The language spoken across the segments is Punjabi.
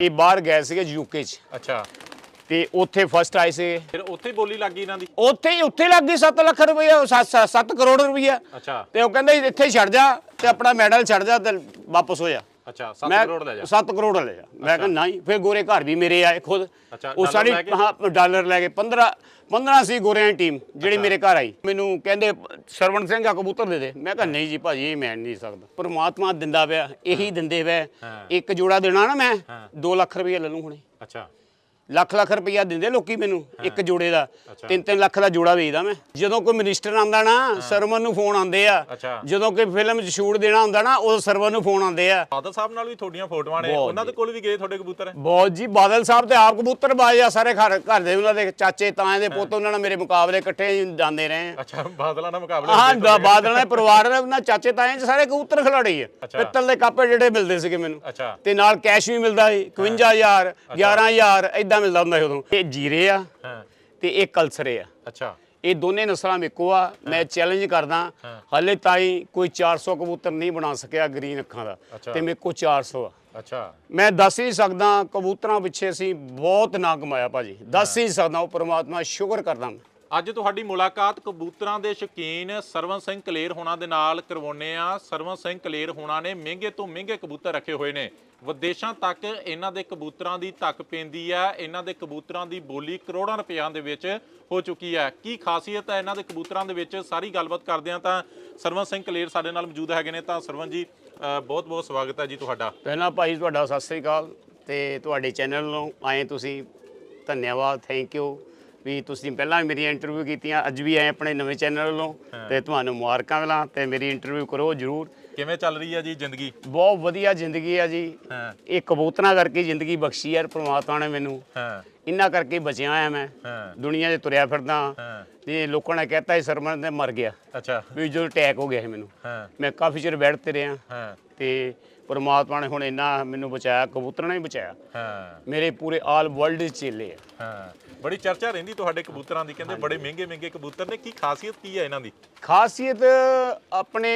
ਇਹ ਬਾਹਰ ਗਏ ਸੀਗੇ ਯੂਕੇ ਚ। ਅੱਛਾ। ਤੇ ਉੱਥੇ ਫਸਟ ਆਏ ਸੀ ਫਿਰ ਉੱਥੇ ਬੋਲੀ ਲੱਗ ਗਈ ਇਹਨਾਂ ਦੀ? ਉੱਥੇ ਹੀ ਉੱਥੇ ਲੱਗ ਗਈ 7 ਲੱਖ ਰੁਪਈਆ 7 ਕਰੋੜ ਰੁਪਈਆ। ਅੱਛਾ। ਤੇ ਉਹ ਕਹਿੰਦੇ ਇੱਥੇ ਛੱਡ ਜਾ ਤੇ ਆਪਣਾ ਮੈਡਲ ਛੱਡ ਜਾ ਤੇ ਵਾਪਸ ਹੋ ਜਾ। ਅੱਛਾ 7 ਮੈਂ ਕਰੋੜ ਲੈ ਜਾ। 7 ਕਰੋੜ ਲੈ ਜਾ। ਮੈਂ ਕਿਹਾ ਨਹੀਂ ਫਿਰ ਗੋਰੇ ਘਰ ਵੀ ਮੇਰੇ ਆਏ ਖੁਦ। ਉਹ ਡਾਲਰ ਸਾਡੀ ਲੈ ਕੇ? ਹਾਂ ਡਾਲਰ ਲੈ ਕੇ 15 15 ਸੀ ਗੋਰਿਆਂ ਦੀ ਟੀਮ ਜਿਹੜੀ ਮੇਰੇ ਘਰ ਆਈ। ਮੈਨੂੰ ਕਹਿੰਦੇ ਸਰਵਣ ਸਿੰਘ ਆ ਕਬੂਤਰ ਦੇ ਦੇ। ਮੈਂ ਕਿਹਾ ਨਹੀਂ ਜੀ ਭਾਜੀ ਇਹ ਮੈਂ ਨਹੀਂ ਸਕਦਾ। ਪਰਮਾਤਮਾ ਦਿੰਦਾ ਪਿਆ ਇਹੀ ਦਿੰਦੇ ਵੇ ਹਾਂ। ਇੱਕ ਜੋੜਾ ਦੇਣਾ ਨਾ ਮੈਂ ਹਾਂ। 2 ਲੱਖ ਰੁਪਏ ਲੈ ਲੂੰ ਹੁਣੇ। ਅੱਛਾ। ਲੱਖ ਲੱਖ ਰੁਪਈਆ ਦਿੰਦੇ ਲੋਕੀ ਮੈਨੂੰ ਇੱਕ ਜੋੜੇ ਦਾ। ਅੱਛਾ। 3-3 ਲੱਖ ਦਾ ਜੋੜਾ ਵੇਚਦਾ ਮੈਂ। ਜਦੋਂ ਕੋਈ ਮਿਨਿਸਟਰ ਆਂਦਾ ਨਾ ਸਰਵਨ ਨੂੰ ਫੋਨ ਆਉਂਦੇ ਆ। ਜਦੋਂ ਕੋਈ ਫਿਲਮ 'ਚ ਸ਼ੂਟ ਦੇਣਾ ਹੁੰਦਾ ਨਾ ਉਦੋਂ ਸਰਵਨ ਨੂੰ ਫੋਨ ਆਉਂਦੇ ਆ। ਫਾਦਰ ਸਾਹਿਬ ਨਾਲ ਵੀ ਤੁਹਾਡੀਆਂ ਫੋਟੋਆਂ ਨੇ। ਉਹਨਾਂ ਦੇ ਕੋਲ ਵੀ ਗਏ ਤੁਹਾਡੇ ਕਬੂਤਰ? ਬਹੁਤ ਜੀ। ਬਾਦਲ ਸਾਹਿਬ ਤੇ ਆਪ ਕਬੂਤਰ ਬਾਜ ਆ ਸਾਰੇ ਘਰ ਘਰ ਦੇ ਉਹਨਾਂ ਦੇ ਚਾਚੇ ਤਾਏ ਦੇ ਪੁੱਤ ਉਹਨਾਂ ਨਾਲ ਮੇਰੇ ਮੁਕਾਬਲੇ ਇਕੱਠੇ ਜਾਂਦੇ ਰਹੇ। ਅੱਛਾ ਬਾਦਲਾਂ ਨਾਲ ਮੁਕਾਬਲੇ ਹਾਂ। ਬਾਦਲ ਦੇ ਪਰਿਵਾਰ ਉਹਨਾਂ ਚਾਚੇ ਤਾਏ ਚ ਸਾਰੇ ਕਬੂਤਰ ਖਿਲਾੜੀ ਆ। ਪਿੱਤਲ ਦੇ ਕੱਪ ਜਿਹੜੇ ਮਿਲਦੇ ਸੀਗੇ ਮੈਨੂੰ। ਤੇ ਨਾਲ ਕੈਸ਼ ਵੀ ਮਿਲਦਾ ਸੀ 51000 11000 ਐਦਾਂ ਮਿਲਦਾ ਹੁੰਦਾ ਸੀ ਉਦੋਂ। ਇਹ ਜੀਰੇ ਆ ਹਾਂ। ਤੇ ਇਹ ਕਲਸਰੇ ਆ। ਅੱਛਾ। ਇਹ ਦੋਨੇ ਨਸਲਾਂ ਮੇਕੋ ਆ। ਮੈਂ ਚੈਲੰਜ ਕਰਦਾ ਹਾਲੇ ਤਾਈ ਕੋਈ 400 ਕਬੂਤਰ ਨਹੀਂ ਬਣਾ ਸਕਿਆ ਗ੍ਰੀਨ ਅੱਖਾਂ ਦਾ। ਤੇ ਮੇਕੋ 400 ਆ। ਅੱਛਾ। ਮੈਂ ਦੱਸ ਹੀ ਨਹੀਂ ਸਕਦਾ ਕਬੂਤਰਾਂ ਪਿੱਛੇ ਅਸੀਂ ਬਹੁਤ ਨਾ ਕਮਾਇਆ ਭਾਜੀ। ਦੱਸ ਹੀ ਨਹੀਂ ਸਕਦਾ ਉਹ ਪ੍ਰਮਾਤਮਾ ਸ਼ੁਕਰ ਕਰਦਾ ਮੈਂ। ਅੱਜ ਤੁਹਾਡੀ ਮੁਲਾਕਾਤ ਕਬੂਤਰਾਂ ਦੇ ਸ਼ੌਕੀਨ ਸਰਵਨ ਸਿੰਘ ਕਲੇਰ ਹੋਣਾ ਦੇ ਨਾਲ ਕਰਵਾਉਨੇ ਆ ਸਰਵਨ ਸਿੰਘ ਕਲੇਰ ਹੋਣਾ ਨੇ ਮਹਿੰਗੇ ਤੋਂ ਮਹਿੰਗੇ ਕਬੂਤਰ ਰੱਖੇ ਹੋਏ ਨੇ। ਵਿਦੇਸ਼ਾਂ ਤੱਕ ਇਹਨਾਂ ਦੇ ਕਬੂਤਰਾਂ ਦੀ ਧੱਕ ਪੈਂਦੀ ਆ ਇਹਨਾਂ ਦੇ ਕਬੂਤਰਾਂ ਦੀ ਬੋਲੀ ਕਰੋੜਾਂ ਰੁਪਈਆਂ ਦੇ ਵਿੱਚ ਹੋ ਚੁੱਕੀ ਹੈ। ਕੀ ਖਾਸੀਅਤ ਹੈ ਇਹਨਾਂ ਦੇ ਕਬੂਤਰਾਂ ਦੇ ਵਿੱਚ? ਸਾਰੀ ਗੱਲਬਾਤ ਕਰਦੇ ਆ ਤਾਂ ਸਰਵਨ ਸਿੰਘ ਕਲੇਰ ਸਾਡੇ ਨਾਲ ਮੌਜੂਦ ਹੈਗੇ ਨੇ। ਤਾਂ ਸਰਵਨ ਜੀ ਬਹੁਤ ਬਹੁਤ ਸਵਾਗਤ ਹੈ ਜੀ ਤੁਹਾਡਾ। ਪਹਿਲਾਂ ਭਾਈ ਤੁਹਾਡਾ ਸਤਿ ਸ੍ਰੀ ਅਕਾਲ ਤੇ ਤੁਹਾਡੇ ਚੈਨਲ ਨੂੰ ਆਏ ਤੁਸੀਂ। ਧੰਨਵਾਦ, ਥੈਂਕ ਯੂ। ਵੀ ਤੁਸੀਂ ਪਹਿਲਾਂ ਵੀ ਮੇਰੀਆਂ ਇੰਟਰਵਿਊ ਕੀਤੀਆਂ ਅੱਜ ਵੀ ਆਏ ਆਪਣੇ ਨਵੇਂ ਚੈਨਲ ਵੱਲੋਂ ਤੇ ਤੁਹਾਨੂੰ ਮੁਬਾਰਕਾਂ ਮਿਲਾਂ ਤੇ ਮੇਰੀ ਇੰਟਰਵਿਊ ਕਰੋ ਜਰੂਰ। ਕਿਵੇਂ ਚੱਲ ਰਹੀ ਹੈ ਜੀ ਜ਼ਿੰਦਗੀ? ਬਹੁਤ ਵਧੀਆ ਜ਼ਿੰਦਗੀ ਆ ਜੀ। ਇਹ ਕਬੂਤਰਾਂ ਕਰਕੇ ਜ਼ਿੰਦਗੀ ਬਖਸ਼ੀ ਯਾਰ ਪ੍ਰਮਾਤਮਾ ਨੇ ਮੈਨੂੰ। ਹਾਂ। ਇਹਨਾਂ ਕਰਕੇ ਬਚਿਆ ਆ ਮੈਂ। ਹਾਂ। ਦੁਨੀਆ 'ਚ ਤੁਰਿਆ ਫਿਰਦਾ ਤੇ ਲੋਕਾਂ ਨੇ ਕਹਿਤਾ ਸੀ ਸਰਮਨ ਤੇ ਮਰ ਗਿਆ। ਅੱਛਾ। ਵੀ ਜਦੋਂ ਅਟੈਕ ਹੋ ਗਿਆ ਸੀ ਮੈਨੂੰ। ਹਾਂ। ਮੈਂ ਕਾਫੀ ਚਿਰ ਬੈਠ ਤੇ ਰਿਹਾ। ਹਾਂ। ਤੇ ਪਰਮਾਤਮਾ ਨੇ ਹੁਣ ਇੰਨਾ ਮੈਨੂੰ ਬਚਾਇਆ ਕਬੂਤਰਾਂ ਨੇ ਬਚਾਇਆ। ਹਾਂ। ਮੇਰੇ ਪੂਰੇ ਆਲ ਵਰਲਡ ਚੇਲੇ ਆ। ਹਾਂ। ਬੜੀ ਚਰਚਾ ਰਹਿੰਦੀ ਤੁਹਾਡੇ ਕਬੂਤਰਾਂ ਦੀ ਕਹਿੰਦੇ ਬੜੇ ਮਹਿੰਗੇ ਮਹਿੰਗੇ ਕਬੂਤਰ ਨੇ ਕੀ ਖਾਸੀਅਤ ਕੀ ਹੈ ਇਹਨਾਂ ਦੀ? ਖਾਸੀਅਤ ਆਪਣੇ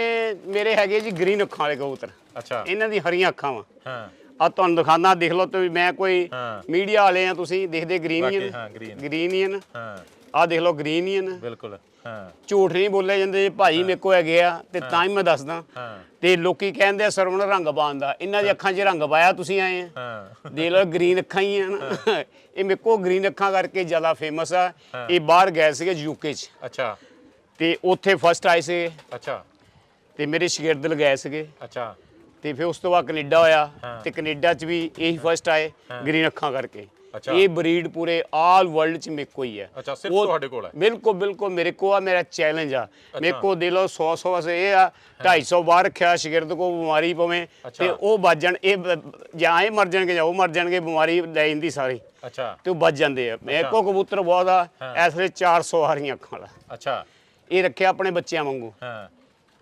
ਮੇਰੇ ਹੈਗੇ ਜੀ ਗ੍ਰੀਨ ਅੱਖਾਂ ਵਾਲੇ ਕਬੂਤਰ। ਅੱਛਾ। ਇਹਨਾਂ ਦੀ ਹਰੀਆਂ ਅੱਖਾਂ ਵਾ। ਹਾਂ। ਆ ਤੁਹਾਨੂੰ ਦਿਖਾਣਾ ਦੇਖ ਲਓ ਤੇ ਮੈਂ ਕੋਈ। ਮੀਡੀਆ ਵਾਲੇ ਆ ਤੁਸੀਂ ਦੇਖਦੇ ਗ੍ਰੀਨ ਹੀ ਹਾਂ। ਗ੍ਰੀਨ। ਹੀ ਹਾਂ। ਆ ਦੇਖ ਲਓ ਗ੍ਰੀਨ ਹੀ ਨਾ। ਬਿਲਕੁਲ ਹਾਂ। ਝੂਠ ਨਹੀਂ ਬੋਲੇ ਜਾਂਦੇ ਭਾਈ ਮੇਰੇ ਕੋ ਹੈਗੇ ਆ ਤੇ ਤਾਂ ਹੀ ਮੈਂ ਦੱਸਦਾ। ਹਾਂ। ਤੇ ਲੋਕੀ ਕਹਿੰਦੇ ਆ ਸਰਵਣ ਰੰਗ ਪਾਉਂਦਾ ਇਹਨਾਂ ਦੀ ਅੱਖਾਂ 'ਚ ਰੰਗ ਪਾਇਆ ਤੁਸੀਂ ਆਏ ਆ। ਹਾਂ। ਦੇਖ ਲਓ ਗ੍ਰੀਨ ਅੱਖਾਂ ਹੀ ਆ ਨਾ। ਇਹ ਮੇਰੇ ਕੋ ਗ੍ਰੀਨ ਅੱਖਾਂ ਕਰਕੇ ਜ਼ਿਆਦਾ ਫੇਮਸ ਆ। ਇਹ ਬਾਹਰ ਗਏ ਸੀਗੇ ਯੂਕੇ 'ਚ। ਅੱਛਾ। ਤੇ ਉੱਥੇ ਫਸਟ ਆਏ ਸੀਗੇ। ਅੱਛਾ। ਤੇ ਮੇਰੇ ਸ਼ਾਗਿਰਦ ਲਗਾਏ ਸੀਗੇ। ਅੱਛਾ। ਤੇ ਫਿਰ ਉਸ ਤੋਂ ਬਾਅਦ ਕੈਨੇਡਾ ਹੋਇਆ। ਤੇ ਕੈਨੇਡਾ 'ਚ ਵੀ ਇਹੀ ਫਸਟ ਆਏ ਗ੍ਰੀਨ ਅੱਖਾਂ ਕਰਕੇ। ਇਹ ਬਰੀਡ ਪੂਰੇ ਆਲ ਵਰਲਡ 'ਚ ਮੇਰੇ ਕੋ ਹੀ ਅੱਛਾ ਸਿਰਫ ਤੁਹਾਡੇ ਕੋਲ ਹੈ? ਬਿਲਕੁਲ ਬਿਲਕੁਲ ਮੇਰੇ ਕੋ ਆ ਮੇਰਾ ਚੈਲੰਜ ਆ। ਮੇਰੇ ਕੋ ਦੇ ਲੋ 100 100 ਸੇ ਇਹ ਆ 250 ਬਾਹਰ ਰੱਖਿਆ ਸ਼ਾਗਿਰਦ ਕੋ ਬਿਮਾਰੀ ਪਵੇ। ਤੇ ਉਹ ਬਚ ਜਾਣ ਇਹ ਜਾਂ ਇਹ ਮਰ ਜਾਣਗੇ ਜਾਂ ਉਹ ਮਰ ਜਾਣਗੇ ਬਿਮਾਰੀ ਲੈ ਜਾਂਦੀ ਸਾਰੀ। ਅੱਛਾ। ਤੇ ਉਹ ਬਚ ਜਾਂਦੇ ਆ। ਮੇਰੇ ਕੋ ਕਬੂਤਰ ਬਹੁਤ ਆ ਇਸ ਵੇਲੇ 400 ਹਰੀਆਂ ਅੱਖਾਂ ਵਾਲਾ ਅੱਛਾ। ਇਹ ਰੱਖਿਆ ਆਪਣੇ ਬੱਚਿਆਂ ਵਾਂਗੂ। ਹਾਂ।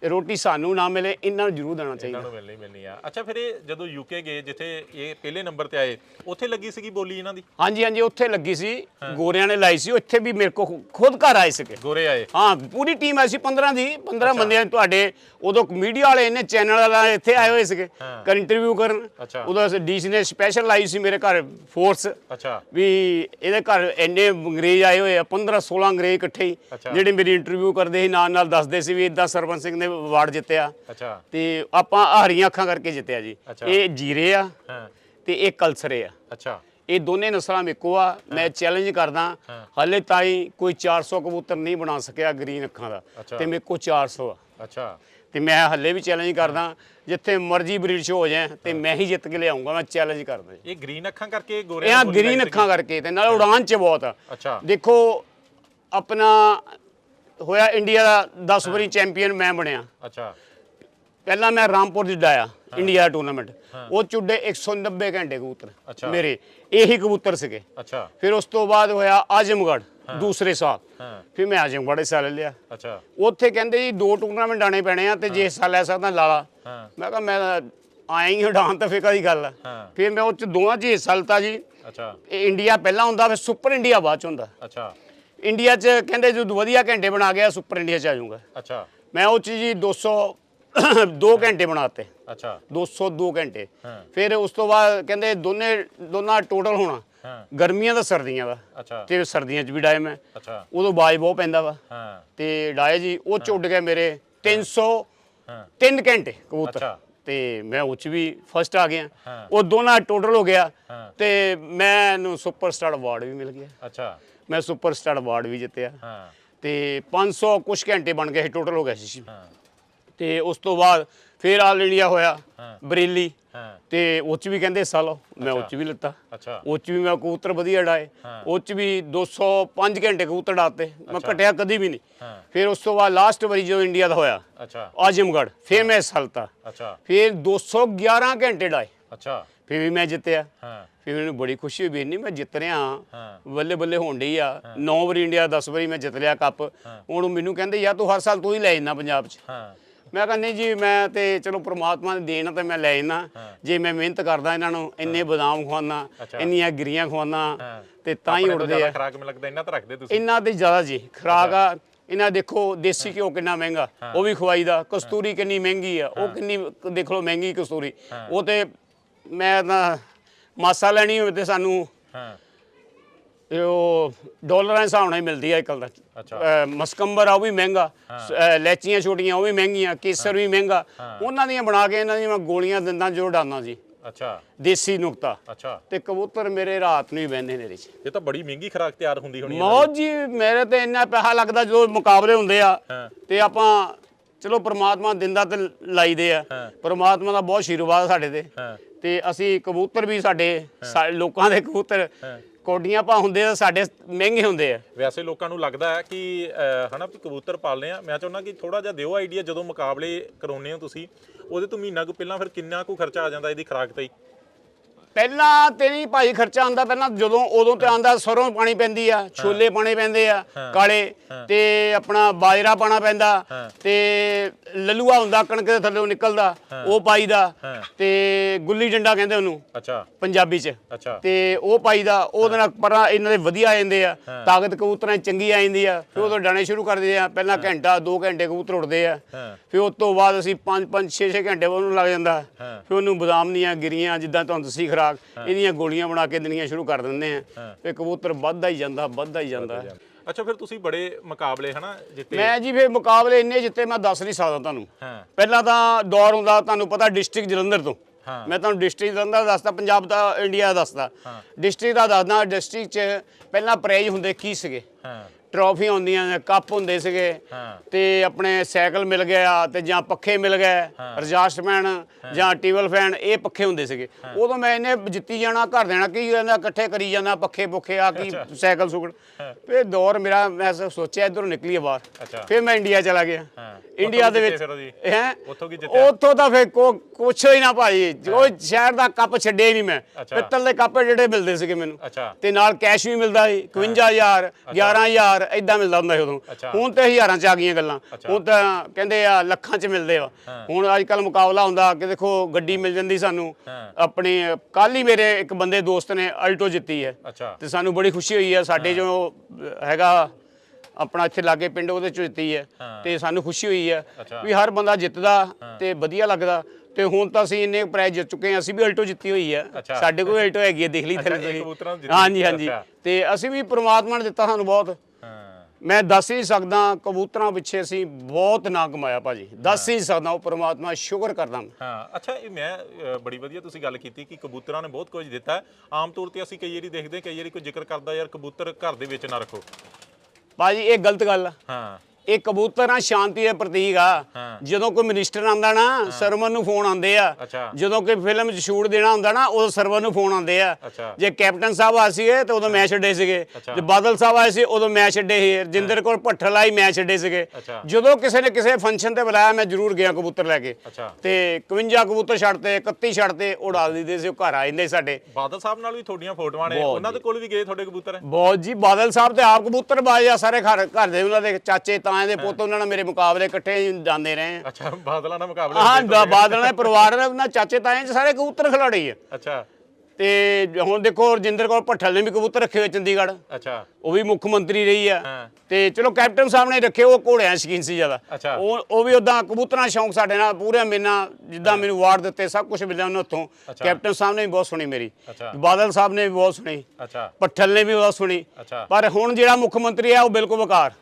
ਰੋਟੀ ਸਾਨੂੰ ਨਾ ਮਿਲੇ ਇਹਨਾਂ ਨੂੰ ਜ਼ਰੂਰ ਦੇਣਾ ਇਹਨਾਂ ਚਾਹੀਦਾ। ਨੂੰ ਮਿਲਣੀ ਮਿਲਣੀ ਆ। ਅੱਛਾ ਫਿਰ ਇਹ ਜਦੋਂ ਯੂਕੇ ਗਏ ਜਿੱਥੇ ਇਹ ਪਹਿਲੇ ਨੰਬਰ ਤੇ ਆਏ ਉੱਥੇ ਲੱਗੀ ਸੀਗੀ ਬੋਲੀ ਇਹਨਾਂ ਦੀ? ਹਾਂਜੀ ਹਾਂਜੀ ਉੱਥੇ ਲੱਗੀ ਸੀ। ਗੋਰਿਆਂ ਨੇ ਲਾਈ ਸੀ ਇੱਥੇ ਵੀ ਮੇਰੇ ਕੋ ਖੁਦ ਘਰ ਆਏ ਸੀਗੇ। ਗੋਰੇ ਆਏ? ਹਾਂ ਪੂਰੀ ਟੀਮ ਆਈ ਸੀ 15 ਦੀ 15 ਬੰਦਿਆਂ ਦੀ ਤੁਹਾਡੇ ਉਦੋਂ ਮੀਡੀਆ ਵਾਲੇ ਨੇ ਚੈਨਲ ਵਾਲੇ ਇੱਥੇ ਆਏ ਹੋਏ ਸੀਗੇ ਹਾਂ। ਕਰ ਇੰਟਰਵਿਊ ਕਰਨ। ਅੱਛਾ। ਉਦੋਂ ਡੀਸੀ ਨੇ ਸਪੈਸ਼ਲ ਲਾਈ ਸੀ ਮੇਰੇ ਘਰ ਫੋਰਸ ਅੱਛਾ। ਵੀ ਇਹਦੇ ਘਰ ਇੰਨੇ ਅੰਗਰੇਜ਼ ਆਏ ਹੋਏ ਆ 15 16 ਅੰਗਰੇਜ਼ ਇਕੱਠੇ ਹੀ ਅੱਛਾ। ਜਿਹੜੇ ਮੇਰੀ ਇੰਟਰਵਿਊ ਕਰਦੇ ਸੀ ਨਾਲ ਨਾਲ ਦੱਸਦੇ ਸੀ ਵੀ ਇਦਾਂ ਸਰਵਨ ਸਿੰਘ ਨੇ ਅਵਾਰਡ ਜਿੱਤਿਆ। ਅੱਛਾ। ਤੇ ਆਪਾਂ ਹਰੀਆਂ ਅੱਖਾਂ ਕਰਕੇ ਜਿੱਤਿਆ ਜੀ। ਇਹ ਜੀਰੇ ਆ ਤੇ ਇਹ ਕਲਸਰੇ ਆ। ਅੱਛਾ। ਇਹ ਦੋਨੇ ਨਸਲਾਂ ਮੇਕੋ ਆ। ਮੈਂ ਚੈਲੰਜ ਕਰਦਾ ਹਾਲੇ ਤਾਈ ਕੋਈ 400 ਕਬੂਤਰ ਨਹੀਂ ਬਣਾ ਸਕਿਆ ਗ੍ਰੀਨ ਅੱਖਾਂ ਦਾ। ਤੇ ਮੇਕੋ 400 ਆ। ਅੱਛਾ। ਤੇ ਮੈਂ ਹੱਲੇ ਵੀ ਚੈਲੰਜ ਕਰਦਾ ਜਿੱਥੇ ਮਰਜ਼ੀ ਬਰੀਡ ਸ਼ੋ ਹੋ ਜਾਏ ਤੇ ਮੈਂ ਹੀ ਜਿੱਤ ਕੇ ਲਿਆਉਂਗਾ ਮੈਂ ਚੈਲੰਜ ਕਰਦਾ ਇਹ ਗ੍ਰੀਨ ਅੱਖਾਂ ਕਰਕੇ ਗੋਰੇ ਇਹ ਗ੍ਰੀਨ ਅੱਖਾਂ ਕਰਕੇ ਤੇ ਨਾਲ ਉਡਾਨ ਚ ਬਹੁਤ ਆ। ਅੱਛਾ। ਦੇਖੋ ਆਪਣਾ ਹੋਇਆ ਇੰਡੀਆ ਦਾ 10 ਵਾਰੀ ਚੈਂਪੀਅਨ ਮੈਂ ਬਣਿਆ। ਅੱਛਾ। ਪਹਿਲਾਂ ਮੈਂ ਰਾਮਪੁਰ ਦੀ ਡਾਇਆ ਇੰਡੀਆ ਟੂਰਨਾਮੈਂਟ ਉਹ ਚੁੱਡੇ 190 ਘੰਟੇ। ਕਬੂਤਰ ਮੇਰੇ ਇਹੀ ਕਬੂਤਰ ਸੀਗੇ। ਅੱਛਾ। ਫਿਰ ਉਸ ਤੋਂ ਬਾਅਦ ਹੋਇਆ ਆਜਮਗੜ੍ਹ ਦੂਸਰੇ ਸਾਲ। ਹਾਂ। ਫਿਰ ਮੈਂ ਆਜਮਗੜ੍ਹ ਹਿੱਸਾ ਲੈ ਲਿਆ। ਅੱਛਾ। ਉੱਥੇ ਕਹਿੰਦੇ ਜੀ ਦੋ ਟੂਰਨਾਮੈਂਟ ਆਣੇ ਪੈਣੇ ਆ ਤੇ ਜੇ ਹਿੱਸਾ ਲੈ ਸਕਦਾ ਲਾ ਲਾ ਹਾਂ। ਮੈਂ ਕਿਹਾ ਮੈਂ ਹੀ ਉਡਾਨ ਤਾਂ ਫਿਕਰ ਦੀ ਗੱਲ ਆ। ਫਿਰ ਮੈਂ ਉਹ ਚ ਦੋਵਾਂ ਚ ਹਿੱਸਾ ਲਿੱਤਾ ਜੀ। ਅੱਛਾ। ਇਹ ਇੰਡੀਆ ਪਹਿਲਾਂ ਹੁੰਦਾ ਫਿਰ ਸੁਪਰ ਇੰਡੀਆ ਬਾਅਦ ਚ ਹੁੰਦਾ। ਅੱਛਾ। ਇੰਡੀਆ ਚ ਕਹਿੰਦੇ ਜਦੋਂ ਵਧੀਆ ਘੰਟੇ ਬਣਾ ਗਿਆ ਸੁਪਰ ਇੰਡੀਆ ਚ ਆ ਜਾਊਗਾ। ਅੱਛਾ। ਮੈਂ ਉਹ ਚ ਜੀ 200 2 ਘੰਟੇ ਬਣਾਤੇ। ਅੱਛਾ। 202 ਘੰਟੇ। ਹਾਂ। ਫਿਰ ਉਸ ਤੋਂ ਬਾਅਦ ਕਹਿੰਦੇ ਦੋਨੇ ਦੋਨਾਂ ਟੋਟਲ ਹੋਣਾ। ਹਾਂ। ਗਰਮੀਆਂ ਦਾ ਸਰਦੀਆਂ ਦਾ ਅੱਛਾ। ਤੇ ਸਰਦੀਆਂ 'ਚ ਵੀ ਡਾਏ ਮੈਂ। ਅੱਛਾ। ਉਦੋਂ ਬਾਜ ਬਹੁਤ ਪੈਂਦਾ ਵਾ। ਹਾਂ। ਤੇ ਡਾਏ ਜੀ ਉਹ ਚ ਉੱਡ ਗਏ ਮੇਰੇ 300 ਹਾਂ। 3 ਘੰਟੇ ਕਬੂਤਰ। ਅੱਛਾ। ਤੇ ਮੈਂ ਉਹ ਚ ਵੀ ਫਸਟ ਆ ਗਿਆ। ਹਾਂ। ਉਹ ਦੋਨਾਂ ਟੋਟਲ ਹੋ ਗਿਆ। ਹਾਂ। ਤੇ ਮੈਨੂੰ ਸੁਪਰ ਸਟਾਰ ਅਵਾਰਡ ਵੀ ਮਿਲ ਗਿਆ। ਅੱਛਾ। ਮੈਂ ਸੁਪਰ ਸਟਾਰ ਅਵਾਰਡ ਵੀ ਜਿੱਤਿਆ। ਹਾਂ। ਤੇ 500 ਕੁਛ ਘੰਟੇ ਬਣ ਗਏ ਸੀ ਟੋਟਲ ਹੋ ਗਿਆ ਸੀ ਹਾਂ। ਤੇ ਉਸ ਤੋਂ ਬਾਅਦ ਫਿਰ ਆਲ ਇੰਡੀਆ ਹੋਇਆ। ਬਰੇਲੀ। ਹਾਂ। ਤੇ ਉਹ ਚ ਵੀ ਕਹਿੰਦੇ ਹਿੱਸਾ ਲਓ ਮੈਂ ਉਹ ਚ ਵੀ ਲਿੱਤਾ। ਅੱਛਾ। ਉਹ ਚ ਵੀ ਮੈਂ ਕਬੂਤਰ ਵਧੀਆ ਡਾਏ। ਉਹ ਚ ਵੀ 205 ਘੰਟੇ ਕਬੂਤਰ ਡਾਤੇ ਮੈਂ ਘਟਿਆ ਕਦੀ ਵੀ ਨਹੀਂ। ਹਾਂ। ਫਿਰ ਉਸ ਤੋਂ ਬਾਅਦ ਲਾਸਟ ਵਾਰੀ ਜਦੋਂ ਇੰਡੀਆ ਦਾ ਹੋਇਆ ਅੱਛਾ। ਆਜਮਗੜ ਫਿਰ ਮੈਂ ਸਲਤਾ ਅੱਛਾ। ਫਿਰ 211 ਘੰਟੇ ਡਾਏ ਅੱਛਾ। ਫਿਰ ਵੀ ਮੈਂ ਜਿੱਤਿਆ। ਹਾਂ। ਫਿਰ ਮੈਨੂੰ ਬੜੀ ਖੁਸ਼ੀ ਹੋਈ ਵੀ ਨਹੀਂ ਮੈਂ ਜਿੱਤ ਰਿਹਾ ਹਾਂ। ਬੱਲੇ ਬੱਲੇ ਹੋਣ ਡਈ ਆ। 9 ਵਾਰੀ ਇੰਡੀਆ 10 ਵਾਰੀ ਮੈਂ ਜਿੱਤ ਲਿਆ ਕੱਪ। ਹੁਣ ਮੈਨੂੰ ਕਹਿੰਦੇ ਯਾ ਤੂੰ ਹਰ ਸਾਲ ਤੂੰ ਹੀ ਲੈ ਜਾਂਦਾ ਪੰਜਾਬ 'ਚ। ਹਾਂ। ਮੈਂ ਕਹਿੰਦਾ ਨਹੀਂ ਜੀ ਮੈਂ ਤੇ ਚਲੋ ਪ੍ਰਮਾਤਮਾ ਦੀ ਦੇਣ ਤੇ ਮੈਂ ਲੈ ਜਾਂਦਾ। ਜੇ ਮੈਂ ਮਿਹਨਤ ਕਰਦਾ ਇਹਨਾਂ ਨੂੰ ਇੰਨੇ ਬਦਾਮ ਖਵਾਉਣਾ। ਇੰਨੀਆਂ ਗਿਰੀਆਂ ਖਵਾਉਣਾ। ਤੇ ਤਾਂ ਹੀ ਜ਼ਿਆਦਾ ਆ। ਖਰਾਕ ਮੈਨੂੰ ਲੱਗਦਾ ਇਹਨਾਂ ਤਾਂ ਰੱਖਦੇ ਤੁਸੀਂ। ਇਹਨਾਂ ਤੇ ਜ਼ਿਆਦਾ ਜੀ। ਖਰਾਕ ਆ ਇਹਨਾਂ ਦੇਖੋ ਦੇਸੀ ਘਿਓ ਕਿੰਨਾ ਮਹਿੰਗਾ। ਉਹ ਵੀ ਖਵਾਈਦਾ। ਕਸਤੂਰੀ ਕਿੰਨੀ ਮਹਿੰਗੀ ਆ। ਉਹ ਕਿੰਨੀ ਦੇਖ ਲਓ ਮਹਿੰਗੀ ਕਸਤੂਰੀ। ਉਹ ਤੇ ਮੈਂ ਤਾਂ ਮਾਸਾ ਲੈਣੀ ਹੋਵੇ ਤੇ ਸਾਨੂੰ ਹਾਂ। ਇਹ ਉਹ ਡਾਲਰਾਂ ਦੇ ਹਿਸਾਬ ਨਾਲ ਹੀ ਮਿਲਦੀ ਆ ਅੱਜਕੱਲ ਦਾ। ਮਸਕੰਬਰ ਆ ਉਹ ਵੀ ਮਹਿੰਗਾ। ਸ- ਲੈਚੀਆਂ ਛੋਟੀਆਂ ਉਹ ਵੀ ਮਹਿੰਗੀਆਂ ਕੇਸਰ ਵੀ ਮਹਿੰਗਾ। ਉਹਨਾਂ ਦੀਆਂ ਬਣਾ ਕੇ ਇਹਨਾਂ ਦੀਆਂ ਮੈਂ ਗੋਲੀਆਂ ਦਿੰਦਾ ਜੋ ਡਾਨਾ ਜੀ ਅੱਛਾ। ਦੇਸੀ ਨੁਕਤਾ। ਅੱਛਾ। ਤੇ ਕਬੂਤਰ ਮੇਰੇ ਰਾਤ ਨੂੰ ਹੀ ਬਹਿੰਦੇ ਨੇ ਇਹਦੇ 'ਚ। ਇਹ ਤਾਂ ਬੜੀ ਮਹਿੰਗੀ ਖਰਾਕ ਤਿਆਰ ਹੁੰਦੀ ਹੋਣੀ ਹੈ ਮੌਜ ਜੀ ਮੇਰੇ ਤੇ ਇੰਨਾ ਪੈਸਾ ਲੱਗਦਾ ਜਦੋਂ ਮੁਕਾਬਲੇ ਹੁੰਦੇ ਆ। ਹਾਂ। ਤੇ ਆਪਾਂ ਚਲੋ ਪ੍ਰਮਾਤਮਾ ਦਿੰਦਾ ਤੇ ਲਾਈਦੇ ਆ। ਹਾਂ। ਪ੍ਰਮਾਤਮਾ ਦਾ ਬਹੁਤ ਆਸ਼ੀਰਵਾਦ ਸਾਡੇ ਤੇ। ਹਾਂ। ਤੇ ਅਸੀਂ ਕਬੂਤਰ ਵੀ ਸਾਡੇ ਸਾ- ਲੋਕਾਂ ਦੇ ਕਬੂਤਰ ਕੋਡੀਆਂ ਪਾ ਹੁੰਦੇ ਆ ਸਾਡੇ ਮਹਿੰਗੇ ਹੁੰਦੇ ਆ। ਵੈਸੇ ਲੋਕਾਂ ਨੂੰ ਲੱਗਦਾ ਹੈ ਕਿ ਅਹ, ਹਨਾ ਵੀ ਕਬੂਤਰ ਪਾਲਨੇ ਆ। ਮੈਂ ਚਾਹੁੰਦਾ ਕਿ ਥੋੜਾ ਜਿਹਾ ਦਿਓ ਆਈਡੀਆ ਜਦੋਂ ਮੁਕਾਬਲੇ ਕਰਾਉਨੇ ਹੋ ਤੁਸੀਂ ਉਹਦੇ ਤੋਂ ਮਹੀਨਾ ਕੁ ਪਹਿਲਾਂ ਫਿਰ ਕਿੰਨਾ ਕੁ ਖਰਚਾ ਆ ਜਾਂਦਾ ਇਹਦੀ ਖਰਾਕ ਤੇ? ਹੀ? ਪਹਿਲਾਂ ਤੇ ਨਹੀਂ ਭਾਈ ਖਰਚਾ ਆਂਦਾ ਪਹਿਲਾਂ ਜਦੋਂ ਉਦੋਂ ਤੇ ਆਂਦਾ ਸਰੋਂ ਪਾਣੀ ਪੈਂਦੀ ਆ ਛੋਲੇ ਪਾਣੇ ਪੈਂਦੇ ਆ ਕਾਲੇ ਤੇ ਆਪਣਾ ਬਾਜਰਾ ਪਾਣਾ ਪੈਂਦਾ ਤੇ ਲਲੂਆ ਹੁੰਦਾ ਕਣਕ ਦੇ ਥੱਲੇੋਂ ਨਿਕਲਦਾ ਉਹ ਪਾਈਦਾ। ਤੇ ਗੁੱਲੀ ਡੰਡਾ ਕਹਿੰਦੇ ਉਹਨੂੰ ਅੱਛਾ। ਪੰਜਾਬੀ ਚ। ਤੇ ਉਹ ਪਾਈਦਾ ਉਹਦੇ ਨਾਲ ਪਰਾਂ ਇਹਨਾਂ ਦੇ ਵਧੀਆ ਆ ਜਾਂਦੇ ਆ ਤਾਕਤ ਕਬੂਤਰਾਂ ਚੰਗੀ ਆ ਜਾਂਦੀ ਆ ਫਿਰ ਉਦੋਂ ਡਾਣੇ ਸ਼ੁਰੂ ਕਰਦੇ ਆ ਪਹਿਲਾਂ ਘੰਟਾ 2 ਘੰਟੇ ਕਬੂਤਰ ਉੱਡਦੇ ਆ ਫਿਰ ਉਸ ਤੋਂ ਬਾਅਦ ਅਸੀਂ 5 5 6 6 ਘੰਟੇ ਉਹਨੂੰ ਲੱਗ ਜਾਂਦਾ। ਫਿਰ ਉਹਨੂੰ ਬਦਾਮ ਦੀਆਂ ਗਿਰੀਆਂ ਜਿੱਦਾਂ ਤੁਹਾਨੂੰ ਦੱਸੀ ਖਰਾਕ ਇਹਦੀਆਂ ਗੋਲੀਆਂ ਬਣਾ ਕੇ ਦੇਣੀਆਂ ਸ਼ੁਰੂ ਕਰ ਦਿੰਦੇ ਆ। ਫਿਰ ਕਬੂਤਰ ਵੱਧਦਾ ਹੀ ਜਾਂਦਾ ਵੱਧਦਾ ਹੀ ਜਾਂਦਾ। ਅੱਛਾ ਫਿਰ ਤੁਸੀਂ ਬੜੇ ਮੁਕਾਬਲੇ ਹਨਾ ਜਿੱਤੇ। ਮੈਂ ਜੀ ਫਿਰ ਮੁਕਾਬਲੇ ਇੰਨੇ ਜਿੱਤੇ ਮੈਂ ਦੱਸ ਨਹੀਂ ਸਕਦਾ ਤੁਹਾਨੂੰ। ਪਹਿਲਾਂ ਤਾਂ ਦੌਰ ਹੁੰਦਾ ਤੁਹਾਨੂੰ ਪਤਾ ਡਿਸਟ੍ਰਿਕਟ ਜਲੰਧਰ ਤੋਂ। ਮੈਂ ਤੁਹਾਨੂੰ ਡਿਸਟ੍ਰਿਕਟ ਜਲੰਧਰ ਦੱਸਦਾ ਪੰਜਾਬ ਦਾ ਇੰਡੀਆ ਦੱਸਦਾ। ਡਿਸਟ੍ਰਿਕਟ ਦਾ ਦੱਸਦਾ ਡਿਸਟ੍ਰਿਕਟ 'ਚ ਪਹਿਲਾਂ ਪ੍ਰਾਈਜ਼ ਹੁੰਦੇ ਕੀ ਸੀਗੇ? ਹਾਂ ਟਰੋਫੀਆਂ ਹੁੰਦੀਆਂ ਨੇ ਕੱਪ ਹੁੰਦੇ ਸੀਗੇ। ਹਾਂ। ਤੇ ਆਪਣੇ ਸਾਈਕਲ ਮਿਲ ਗਿਆ ਤੇ ਜਾਂ ਪੱਖੇ ਮਿਲ ਗਏ ਰਜਾਸਟ ਫੈਨ ਜਾਂ ਟੀਵਲ ਫੈਨ ਇਹ ਪੱਖੇ ਹੁੰਦੇ ਸੀਗੇ। ਉਦੋਂ ਮੈਂ ਇਹਨੇ ਜਿੱਤੀ ਜਾਣਾ ਘਰ ਦੇਣਾ ਕੀ ਕਹਿੰਦਾ ਇਕੱਠੇ ਕਰੀ ਜਾਂਦਾ ਪੱਖੇ ਪੁੱਖੇ ਆ ਕੀ ਸਾਈਕਲ ਸੁਕੜ ਇਹ ਦੌਰ ਮੇਰਾ ਮੈਂ ਸੋਚਿਆ ਇਧਰੋਂ ਨਿਕਲੀ ਬਾਹਰ। ਫਿਰ ਮੈਂ ਇੰਡੀਆ ਚਲਾ ਗਿਆ। ਇੰਡੀਆ ਦੇ ਵਿੱਚ? ਹੈ? ਉੱਥੋਂ ਤਾਂ ਫਿਰ ਕੋ ਕੁਛ ਹੀ ਨਾ ਭਾਈ। ਉਹ ਸ਼ਹਿਰ ਦਾ ਕੱਪ ਛੱਡਿਆ ਹੀ ਨਹੀਂ ਮੈਂ। ਪਿੱਤਲ ਦੇ ਕੱਪ ਜਿਹੜੇ ਮਿਲਦੇ ਸੀਗੇ ਮੈਨੂੰ। ਤੇ ਨਾਲ ਕੈਸ਼ ਵੀ ਮਿਲਦਾ ਸੀ 51000 11000 ਐਦਾਂ ਮਿਲਦਾ ਹੁੰਦਾ ਸੀ ਉਦੋਂ। ਹੁਣ ਤੇ ਹਜ਼ਾਰਾਂ ਚ ਆ ਗਈਆਂ ਗੱਲਾਂ। ਹੁਣ ਤਾਂ ਕਹਿੰਦੇ ਆ ਲੱਖਾਂ ਚ ਮਿਲਦੇ ਆ। ਹੁਣ ਅੱਜ ਕੱਲ ਮੁਕਾਬਲਾ ਹੁੰਦਾ ਕਿ ਦੇਖੋ ਗੱਡੀ ਮਿਲ ਜਾਂਦੀ ਸਾਨੂੰ। ਆਪਣੀ ਕੱਲ ਹੀ ਮੇਰੇ ਇੱਕ ਬੰਦੇ ਦੋਸਤ ਨੇ ਅਲਟੋ ਜਿੱਤੀ ਹੈ। ਤੇ ਸਾਨੂੰ ਬੜੀ ਖੁਸ਼ੀ ਹੋਈ ਹੈ ਸਾਡੇ ਜੋ ਹੈਗਾ ਆਪਣਾ ਇੱਥੇ ਲਾਗੇ ਪਿੰਡ ਉਹਦੇ ਚ ਜਿੱਤੀ ਹੈ। ਤੇ ਸਾਨੂੰ ਖੁਸ਼ੀ ਹੋਈ ਹੈ। ਵੀ ਹਰ ਬੰਦਾ ਜਿੱਤਦਾ ਤੇ ਵਧੀਆ ਲੱਗਦਾ। ਤੇ ਹੁਣ ਤਾਂ ਅਸੀਂ ਇੰਨੇ ਪ੍ਰਾਈਜ਼ ਜਿੱਤ ਚੁੱਕੇ ਹਾਂ ਅਸੀਂ ਵੀ ਅਲਟੋ ਜਿੱਤੀ ਹੋਈ ਹੈ। ਅੱਛਾ। ਸਾਡੇ ਕੋਲ ਅਲਟੋ ਹੈਗੀ ਹੈ ਦੇਖ ਲਈ ਥੱਲੇ ਤੁਸੀਂ। ਹਾਂਜੀ ਹਾਂਜੀ। ਤੇ ਅਸੀਂ ਵੀ ਪ੍ਰਮਾਤਮਾ ਨੇ ਦਿੱਤਾ ਸਾਨੂੰ ਬਹੁਤ। ਮੈਂ ਦੱਸ ਹੀ ਨਹੀਂ ਸਕਦਾ ਕਬੂਤਰਾਂ ਪਿੱਛੇ ਅਸੀਂ ਬਹੁਤ ਨਾ ਕਮਾਇਆ ਭਾਜੀ। ਦੱਸ ਹੀ ਨਹੀਂ ਸਕਦਾ ਉਹ ਪ੍ਰਮਾਤਮਾ ਸ਼ੁਕਰ ਕਰਦਾ ਮੈਂ। ਹਾਂ ਅੱਛਾ ਇਹ ਮੈਂ ਅ, ਬੜੀ ਵਧੀਆ ਤੁਸੀਂ ਗੱਲ ਕੀਤੀ ਕਿ ਕਬੂਤਰਾਂ ਨੇ ਬਹੁਤ ਕੁਝ ਦਿੱਤਾ। ਹੈ। ਆਮ ਤੌਰ ਤੇ ਅਸੀਂ ਕਈ ਵਾਰੀ ਦੇਖਦੇ ਹਾਂ, ਕਈ ਵਾਰੀ ਕੋਈ ਜ਼ਿਕਰ ਕਰਦਾ ਯਾਰ ਕਬੂਤਰ ਘਰ ਦੇ ਵਿੱਚ ਨਾ ਰੱਖੋ। ਭਾਜੀ ਇਹ ਗਲਤ ਗੱਲ ਆ। ਹਾਂ। ਇਹ ਕਬੂਤਰ ਆ ਸ਼ਾਂਤੀ ਦਾ ਪ੍ਰਤੀਕ ਆ। ਜਦੋਂ ਕੋਈ ਮਿਨਿਸਟਰ ਆਂਦਾ ਨਾ ਸਰਵਰ ਨੂੰ ਫੋਨ ਆਉਂਦੇ ਆ। ਜਦੋਂ ਕੋਈ ਫਿਲਮ 'ਚ ਸ਼ੂਟ ਦੇਣਾ ਹੁੰਦਾ ਨਾ ਉਦੋਂ ਸਰਵਰ ਨੂੰ ਫੋਨ ਆਉਂਦੇ ਆ। ਜੇ ਕੈਪਟਨ ਸਾਹਿਬ ਆ ਸੀਗੇ ਤੇ ਉਦੋਂ ਮੈਚ ਛੱਡੇ ਸੀਗੇ। ਜੇ ਬਾਦਲ ਸਾਹਿਬ ਆਏ ਸੀ ਉਦੋਂ ਮੈਚ ਛੱਡੇ ਸੀ। ਰਜਿੰਦਰ ਕੋਲ ਭੱਠਲ ਆਈ ਮੈਚ ਛੱਡੇ ਸੀਗੇ। ਜਦੋਂ ਕਿਸੇ ਨੇ ਕਿਸੇ ਫੰਕਸ਼ਨ ਤੇ ਬੁਲਾਇਆ ਮੈਂ ਜ਼ਰੂਰ ਗਿਆ ਕਬੂਤਰ ਲੈ ਕੇ। ਤੇ 51 ਕਬੂਤਰ ਛੱਡਤੇ 31 ਛੱਡਤੇ ਉਡਾ ਦਿੰਦੇ ਸੀ ਉਹ ਘਰ ਆ ਜਾਂਦੇ ਸਾਡੇ। ਬਾਦਲ ਸਾਹਿਬ ਨਾਲ ਵੀ ਤੁਹਾਡੀਆਂ ਫੋਟੋਆਂ ਨੇ। ਉਹਨਾਂ ਦੇ ਕੋਲ ਵੀ ਗਏ ਤੁਹਾਡੇ ਕਬੂਤਰ? ਬਹੁਤ ਜੀ। ਬਾਦਲ ਸਾਹਿਬ ਤੇ ਆਪ ਕਬੂਤਰ ਬਾਜ ਆ ਸਾਰੇ ਘਰ ਘਰ ਦੇ ਉਹਨਾਂ ਦੇ ਚਾਚੇ ਤਾਏ ਦੇ ਪੁੱਤ ਉਹਨਾਂ ਨਾਲ ਮੇਰੇ ਮੁਕਾਬਲੇ ਇਕੱਠੇ ਜਾਂਦੇ ਰਹੇ ਅੱਛਾ ਬਾਦਲਾਂ ਨਾਲ ਮੁਕਾਬਲੇ ਹਾਂ ਦਾ- ਬਾਦਲ ਨੇ ਪਰਿਵਾਰ ਨੇ ਉਹਨਾਂ ਚਾਚੇ ਤਾਏ ਚ ਸਾਰੇ ਕਬੂਤਰ ਖਿਲਾੜੀ ਆ। ਅੱਛਾ। ਤੇ ਹੁਣ ਦੇਖੋ ਰਜਿੰਦਰ ਕੌਰ ਭੱਠਲ ਨੇ ਵੀ ਕਬੂਤਰ ਰੱਖੇ ਹੋਏ ਚੰਡੀਗੜ੍ਹ। ਅੱਛਾ। ਉਹ ਵੀ ਮੁੱਖ ਮੰਤਰੀ ਰਹੀ ਆ। ਤੇ ਚਲੋ ਕੈਪਟਨ ਸਾਹਿਬ ਨੇ ਰੱਖੇ ਉਹ ਘੋੜਿਆਂ ਸ਼ਕੀਨ ਸੀ ਜ਼ਿਆਦਾ। ਉਹ ਉਹ ਵੀ ਉਦਾਂ ਕਬੂਤਰਾਂ ਦਾ ਸ਼ੌਂਕ ਸਾਡੇ ਨਾਲ ਪੂਰੇ ਮੇਨਾ ਜਿੱਦਾਂ ਮੈਨੂੰ ਵਾਰਡ ਦਿੱਤੇ ਸਭ ਕੁਝ ਮਿਲਿਆ ਉਹਨਾਂ ਉੱਥੋਂ। ਕੈਪਟਨ ਸਾਹਿਬ ਨੇ ਵੀ ਬਹੁਤ ਸੁਣੀ ਮੇਰੀ। ਬਾਦਲ ਸਾਹਿਬ ਨੇ ਵੀ ਬਹੁਤ ਸੁਣੀ। ਪੱਠਲ ਨੇ ਵੀ ਬਹੁਤ ਸੁਣੀ। ਪਰ ਹੁਣ ਜਿਹੜਾ ਮੁੱਖ ਮੰਤਰੀ ਆ ਉਹ ਬਿਲਕੁਲ ਬਕਾਰ।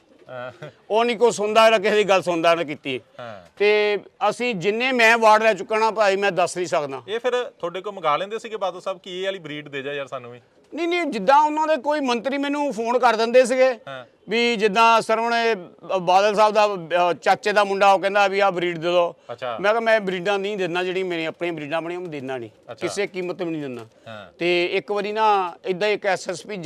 ਉਹ ਨਹੀਂ ਕੋ ਸੁਣਦਾ ਨਾ ਕਿਸੇ ਦੀ ਗੱਲ ਸੁਣਦਾ ਨਾ ਕੀਤੀ। ਤੇ ਅਸੀਂ ਜਿੰਨੇ ਮੈਂ ਵਾਰਡ ਲੈ ਚੁੱਕਾ ਨਾ ਭਾਈ ਮੈਂ ਦੱਸ ਨਹੀਂ ਸਕਦਾ। ਇਹ ਫਿਰ ਤੁਹਾਡੇ ਕੋਲ ਮੰਗਾ ਲੈਂਦੇ ਸੀਗੇ ਬਾਦਲ ਸਾਹਿਬ ਕੀ ਇਹ ਵਾਲੀ ਬਰੀਡ ਦੇ ਜਾ ਯਾਰ ਸਾਨੂੰ ਵੀ? ਨਹੀਂ ਨਹੀਂ ਜਿੱਦਾਂ ਉਹਨਾਂ ਦੇ ਕੋਈ ਮੰਤਰੀ ਮੈਨੂੰ ਫੋਨ ਕਰ ਦਿੰਦੇ ਸੀਗੇ। ਵੀ ਜਿੱਦਾਂ ਸਰਵਣ ਬਾਦਲ ਸਾਹਿਬ ਦਾ ਚਾਚੇ ਦਾ ਮੁੰਡਾ ਉਹ ਕਹਿੰਦਾ ਵੀ ਆਹ ਬਰੀਡ ਦੇ ਦਿਓ ਮੈਂ ਕਿਹਾ ਮੈਂ ਬਰੀਡਾਂ ਨਹੀਂ ਦਿੰਦਾ ਜਿਹੜੀ ਮੇਰੀਆਂ ਆਪਣੀਆਂ ਬਰੀਡਾਂ ਬਣੀਆਂ ਮੈਂ ਦਿੰਦਾ ਨਹੀਂ। ਕਿਸੇ ਕੀਮਤ ਵੀ ਨਹੀਂ ਦਿੰਦਾ। ਤੇ ਇੱਕ ਵਾਰੀ ਨਾ ਇਦਾਂ ਇੱਕ ਐਸਐਸਪੀ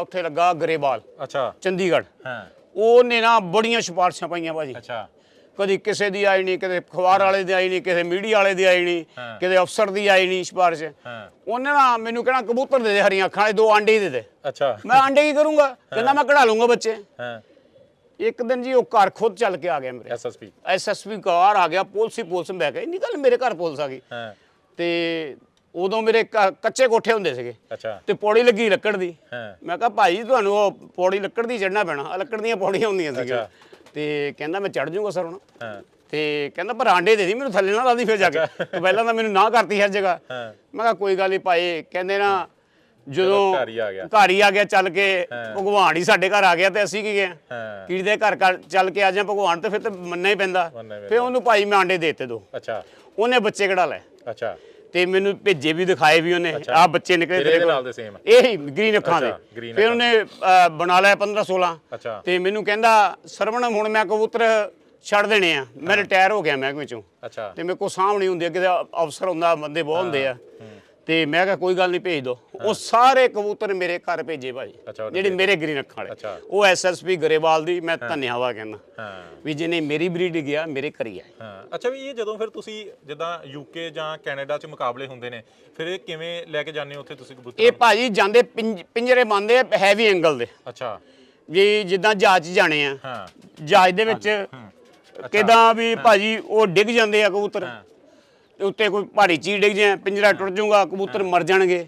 ਉੱਥੇ ਲੱਗਾ ਗਰੇਵਾਲ। ਅੱਛਾ। ਚੰਡੀਗੜ੍ਹ। ਹਾਂ। ਉਹਨੇ ਨਾ ਬੜੀਆਂ ਸਿਫਾਰਸ਼ਾਂ ਪਾਈਆਂ ਭਾਜੀ। ਅੱਛਾ। ਕਦੀ ਕਿਸੇ ਦੀ ਆਈ ਨਹੀਂ ਕਦੇ ਅਖਬਾਰ ਵਾਲੇ ਦੀ ਆਈ ਨਹੀਂ ਕਿਸੇ ਮੀਡੀਆ ਵਾਲੇ ਦੀ ਆਈ ਨਹੀਂ। ਕਿਤੇ ਅਫਸਰ ਦੀ ਆਈ ਨਹੀਂ ਸਿਫਾਰਿਸ਼। ਹਾਂ। ਉਹਨੇ ਨਾ ਮੈਨੂੰ ਕਹਿਣਾ ਕਬੂਤਰ ਦੇ ਦੇ ਹਰੀਆਂ ਅੱਖਾਂ ਵਾਲੇ ਦੋ ਆਂਡੇ ਹੀ ਦੇ ਦੇ। ਅੱਛਾ। ਮੈਂ ਆਂਡੇ ਕੀ ਕਰੂੰਗਾ? ਕਹਿੰਦਾ ਮੈਂ ਕਢਾ ਲੂੰਗਾ ਬੱਚੇ। ਹਾਂ। ਇੱਕ ਦਿਨ ਜੀ ਉਹ ਘਰ ਖੁਦ ਚੱਲ ਕੇ ਆ ਗਿਆ ਮੇਰੇ। ਐਸਐਸਪੀ ਐਸਐਸਪੀ ਕਾਰ ਆ ਗਿਆ ਪੁਲਿਸ ਹੀ ਪੁਲਿਸ ਬੈ ਕੇ ਇੰਨੀ ਗੱਲ ਮੇਰੇ ਘਰ ਪੁਲਿਸ ਆ ਗਈ। ਹਾਂ। ਤੇ ਉਦੋਂ ਮੇਰੇ ਕ- ਕੱਚੇ ਕੋਠੇ ਹੁੰਦੇ ਸੀਗੇ। ਅੱਛਾ। ਤੇ ਪੌੜੀ ਲੱਗੀ ਲੱਕੜ ਦੀ। ਹਾਂ। ਮੈਂ ਕਿਹਾ ਭਾਈ ਤੁਹਾਨੂੰ ਉਹ ਪੌੜੀ ਲੱਕੜ ਦੀ ਚੜਨਾ ਪੈਣਾ। ਆਹ ਲੱਕੜ ਦੀਆਂ ਪੌੜੀਆਂ ਹੁੰਦੀਆਂ ਸੀਗੀਆਂ। ਤੇ ਕਹਿੰਦਾ ਮੈਂ ਚੜ ਜਾਊਂਗਾ ਸਰ ਹੁਣ। ਹਾਂ। ਤੇ ਕਹਿੰਦਾ ਪਰ ਆਂਡੇ ਦੇ ਦੀ ਮੈਨੂੰ ਥੱਲੇ ਨਾ ਲਾਦੀ ਫਿਰ ਜਾ ਕੇ। ਤੇ ਪਹਿਲਾਂ ਤਾਂ ਮੈਨੂੰ ਨਾ ਕਰਤੀ ਹਰ ਜਗ੍ਹਾ। ਹਾਂ। ਮੈਂ ਕਿਹਾ ਕੋਈ ਗੱਲ ਨਹੀਂ ਭਾਈ। ਕਹਿੰਦੇ ਨਾ ਜਦੋਂ ਘਰ ਹੀ ਆ ਗਿਆ। ਘਰ ਹੀ ਆ ਗਿਆ ਚੱਲ ਕੇ। ਭਗਵਾਨ ਹੀ ਸਾਡੇ ਘਰ ਆ ਗਿਆ ਤੇ ਅਸੀਂ ਕੀ ਗਏ ਹਾਂ। ਕੀੜੀ ਦੇ ਘਰ ਘਰ ਚੱਲ ਕੇ ਆ ਜਾ ਭਗਵਾਨ ਤੇ ਫਿਰ ਤੇ ਮੰਨਣਾ ਹੀ ਪੈਂਦਾ। ਮੰਨਣਾ ਹੀ ਫਿਰ ਉਹਨੂੰ ਭਾਈ ਮੈਂ ਆਂਡੇ ਦੇਤੇ ਦੋ। ਅੱਛਾ। ਉਹਨੇ ਬੱਚੇ ਕਢਾ ਲਏ। ਅੱਛਾ। ਤੇ ਮੈਨੂੰ ਭੇਜੇ ਵੀ ਦਿਖਾਏ ਵੀ ਉਹਨੇ। ਆਹ ਬੱਚੇ ਨਿਕਲੇ ਤੇਰੇ ਨਾਲ ਦੇ ਸੇਮ ਇਹ ਹੀ ਗ੍ਰੀਨ ਅੱਖਾਂ ਦੇ। ਫਿਰ। ਉਹਨੇ ਬਣਾ ਲਿਆ 15 16 ਅੱਛਾ। ਤੇ ਮੈਨੂੰ ਕਹਿੰਦਾ ਸਰਵਣ ਹੁਣ ਮੈਂ ਕਬੂਤਰ ਛੱਡ ਦੇਣੇ ਆ। ਮੈਂ ਰਿਟਾਇਰ ਹੋ ਗਿਆ ਮਹਿਕਮੇ ਚੋਂ? ਅੱਛਾ। ਤੇ ਮੇਰੇ ਕੋਲ ਸਾਹਮਣੇ ਹੁੰਦੀ ਆ ਕਿਤੇ ਅਫਸਰ ਹੁੰਦਾ ਬੰਦੇ ਬਹੁਤ ਹੁੰਦੇ ਆ। ਤੇ ਮੈਂ ਕਿਹਾ ਕੋਈ ਗੱਲ ਨਹੀਂ ਭੇਜ ਦੋ ਉਹ ਸਾਰੇ ਕਬੂਤਰ ਮੇਰੇ ਘਰ ਭੇਜੇ ਭਾਈ ਜਿਹੜੀ ਮੇਰੇ ਗ੍ਰੀਨ ਅੱਖਾਂ ਵਾਲੇ। ਉਹ ਐਸਐਸਪੀ ਗਰੇਵਾਲ ਦੀ ਮੈਂ ਧੰਨਵਾਦ ਕਹਿੰਦਾ ਵੀ ਜਿਹਨੇ ਮੇਰੀ ਬਰੀਡ ਗਿਆ ਮੇਰੇ ਘਰ ਹੀ ਆਏ। ਹਾਂ। ਅੱਛਾ ਵੀ ਇਹ ਜਦੋਂ ਫਿਰ ਤੁਸੀਂ ਜਿੱਦਾਂ ਯੂਕੇ ਜਾਂ ਕੈਨੇਡਾ ਚ ਮੁਕਾਬਲੇ ਹੁੰਦੇ ਨੇ ਫਿਰ ਇਹ ਕਿਵੇਂ ਲੈ ਕੇ ਜਾਂਦੇ ਹੋ ਉੱਥੇ ਤੁਸੀਂ ਕਬੂਤਰ ਇਹ ਭਾਜੀ ਜਾਂਦੇ ਪਿੰਜ- ਪਿੰਜਰੇ ਬੰਦੇ ਹੈਵੀ ਐਂਗਲ ਦੇ। ਅੱਛਾ। ਵੀ ਜਿੱਦਾਂ ਜਹਾਜ਼ 'ਚ ਜਾਣੇ ਆ। ਹਾਂ। ਜਹਾਜ਼ ਦੇ ਵਿੱਚ ਕਿਦਾਂ ਵੀ ਭਾਜੀ ਉਹ ਡਿੱਗ ਜਾਂਦੇ ਆ ਕਬੂਤਰ। ਹਾਂ। ਤੇ ਉੱਤੇ ਕੋਈ ਭਾਰੀ ਚੀਜ਼ ਡਿੱਗ ਜਾਏ ਪਿੰਜਰਾ ਟੁੱਟ ਜਾਊਗਾ ਕਬੂਤਰ ਮਰ ਜਾਣਗੇ।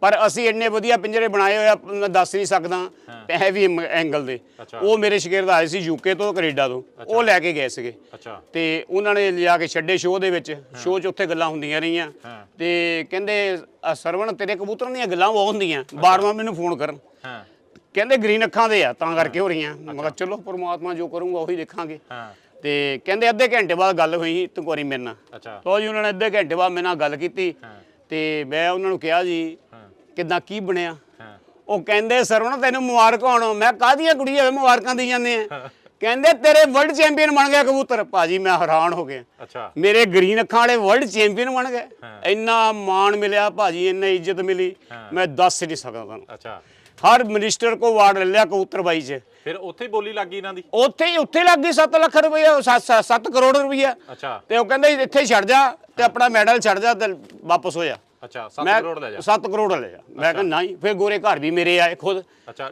ਪਰ ਅਸੀਂ ਇੰਨੇ ਵਧੀਆ ਪਿੰਜਰੇ ਬਣਾਏ ਹੋਏ ਆ ਮੈਂ ਦੱਸ ਨਹੀਂ ਸਕਦਾ ਹੈਵੀ ਐਂਗਲ ਦੇ। ਉਹ ਮੇਰੇ ਸ਼ਗਿਰਦ ਆਏ ਸੀ ਯੂਕੇ ਤੋਂ ਕੈਨੇਡਾ ਤੋਂ। ਉਹ ਲੈ ਕੇ ਗਏ ਸੀਗੇ। ਤੇ ਉਹਨਾਂ ਨੇ ਲਿਆ ਕੇ ਛੱਡੇ ਸ਼ੋਅ ਦੇ ਵਿੱਚ। ਸ਼ੋਅ 'ਚ ਉੱਥੇ ਗੱਲਾਂ ਹੁੰਦੀਆਂ ਰਹੀਆਂ। ਤੇ ਕਹਿੰਦੇ "ਆ ਸਰਵਣ ਤੇਰੇ ਕਬੂਤਰਾਂ ਦੀਆਂ ਗੱਲਾਂ ਬਹੁਤ ਹੁੰਦੀਆਂ। ਬਾਰ-ਬਾਰ ਮੈਨੂੰ ਫੋਨ ਕਰਨ। ਕਹਿੰਦੇ ਗ੍ਰੀਨ ਅੱਖਾਂ ਦੇ ਆ ਤਾਂ ਕਰਕੇ ਹੋ। ਰਹੀਆਂ। ਮੈਂ ਕਿਹਾ ਚਲੋ ਪ੍ਰਮਾਤਮਾ ਜੋ ਕਰੂੰਗਾ ਉਹੀ ਦੇਖਾਂਗੇ। ਤੇ ਕਹਿੰਦੇ ਅੱਧੇ ਘੰਟੇ ਬਾਅਦ ਗੱਲ ਹੋਈ ਤੰਕੋਰੀ ਮੇਰੇ ਨਾਲ। ਅੱਛਾ। ਲਓ ਜੀ ਉਹਨਾਂ ਨੇ ਅੱਧੇ ਘੰਟੇ ਬਾਅਦ ਮੇਰੇ ਨਾਲ ਗੱਲ ਕੀਤੀ ਤੇ ਮੈਂ ਉਹਨਾਂ ਨੂੰ ਕਿਹਾ ਜੀ ਕਿਦਾਂ ਕੀ ਬਣਿਆ? ਉਹ ਕਹਿੰਦੇ ਸਰਵਣ ਤੈਨੂੰ ਮੁਬਾਰਕ ਹੋਣ। ਮੈਂ ਕਾਹਦੀਆਂ ਕੁੜੀਆਂ ਮੁਬਾਰਕਾਂ ਦੀ ਜਾਂਦੇ ਆ? ਕਹਿੰਦੇ ਤੇਰੇ ਵਰਲਡ ਚੈਂਪੀਅਨ ਬਣ ਗਿਆ ਕਬੂਤਰ। ਭਾਜੀ ਮੈਂ ਹੈਰਾਨ ਹੋ ਗਿਆ। ਅੱਛਾ। ਮੇਰੇ ਗ੍ਰੀਨ ਅੱਖਾਂ ਵਾਲੇ ਵਰਲਡ ਚੈਂਪੀਅਨ ਬਣ ਗਏ। ਇੰਨਾ ਮਾਣ ਮਿਲਿਆ ਭਾਜੀ ਇੰਨੀ ਇੱਜ਼ਤ ਮਿਲੀ। ਮੈਂ ਦੱਸ ਨਹੀਂ ਸਕਦਾ ਤੁਹਾਨੂੰ। ਅੱਛਾ। ਹਰ ਮਿਨਿਸਟਰ ਕੋ ਵਾਰਡ ਲੈ ਲਿਆ ਕਬੂਤਰ ਬਾਈ 'ਚ। ਫਿਰ ਉੱਥੇ ਹੀ ਬੋਲੀ ਲੱਗੀ ਇਹਨਾਂ ਦੀ? ਉੱਥੇ ਹੀ ਉੱਥੇ ਲੱਗ ਗਈ 7 ਲੱਖ ਰੁਪਇਆ 7 ਕਰੋੜ ਰੁਪਇਆ ਅੱਛਾ। ਤੇ ਉਹ ਕਹਿੰਦੇ ਇੱਥੇ ਹੀ ਛੱਡ ਜਾ ਤੇ ਆਪਣਾ ਮੈਡਲ ਛੱਡ ਜਾ ਤੇ ਵਾਪਸ ਹੋ ਜਾ। ਅੱਛਾ 7 ਕਰੋੜ ਲੈ ਜਾ। 7 ਕਰੋੜ ਲੈ ਜਾ। ਮੈਂ ਕਿਹਾ ਨਹੀਂ ਫਿਰ ਗੋਰੇ ਘਰ ਵੀ ਮੇਰੇ ਆਏ ਖੁਦ।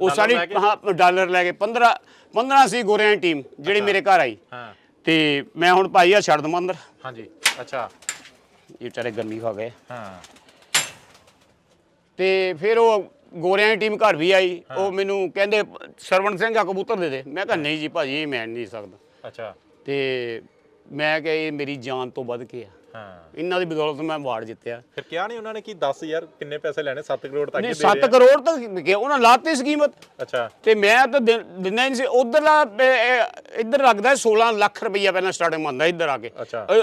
ਉਹ? ਹਾਂ ਡਾਲਰ ਲੈ ਕੇ। 15 15 ਸੀ ਗੋਰਿਆਂ ਦੀ ਟੀਮ ਜਿਹੜੀ ਮੇਰੇ ਘਰ ਆਈ। ਹਾਂ। ਤੇ ਮੈਂ ਹੁਣ ਭਾਈ ਆ ਛੱਡ ਦਵਾਂ ਅੰਦਰ। ਹਾਂਜੀ ਅੱਛਾ। ਇਹ ਵਿਚਾਰੇ ਗਰਮੀ ਖਾ ਗਏ। ਹਾਂ। ਤੇ ਫਿਰ ਉਹ ਗੋਰਿਆਂ ਦੀ ਟੀਮ ਘਰ ਵੀ ਆਈ ਉਹ ਮੈਨੂੰ ਕਹਿੰਦੇ ਸਰਵਣ ਸਿੰਘ ਆ ਕਬੂਤਰ ਦੇ ਦੇ। ਮੈਂ ਕਿਹਾ ਨਹੀਂ ਜੀ ਭਾਜੀ ਇਹ ਮੈਂ ਨਹੀਂ ਸਕਦਾ। ਅੱਛਾ। ਤੇ ਮੈਂ ਕਿਹਾ ਇਹ ਮੇਰੀ ਜਾਨ ਤੋਂ ਵੱਧ ਕੇ ਆ। ਹਾਂ। ਇਹਨਾਂ ਦੀ ਬਦੌਲਤ ਮੈਂ ਅਵਾਰਡ ਜਿੱਤਿਆ। ਫਿਰ ਕਿਹਾ ਨਹੀਂ ਉਹਨਾਂ ਨੇ ਕੀ 10 ਯਾਰ ਕਿੰਨੇ ਪੈਸੇ ਲੈਣੇ? 7 ਕਰੋੜ ਤੱਕ ਨਹੀਂ ਹੀ ਦੇ 7 ਰਹੇ ਕਰੋੜ ਤੱਕ ਕਿ ਉਹਨਾਂ ਲਾਤੀ ਸਕੀਮਤ। ਅੱਛਾ। ਤੇ ਮੈਂ ਤਾਂ ਦਿੰਦਾ ਨਹੀਂ ਸੀ। ਉਧਰਲਾ ਇੱਧਰ ਲੱਗਦਾ 16 ਲੱਖ ਰੁਪਈਆ ਪਹਿਲਾਂ ਸਟਾਰਟਿੰਗ ਮੰਨਦਾ ਇੱਧਰ ਆ ਕੇ।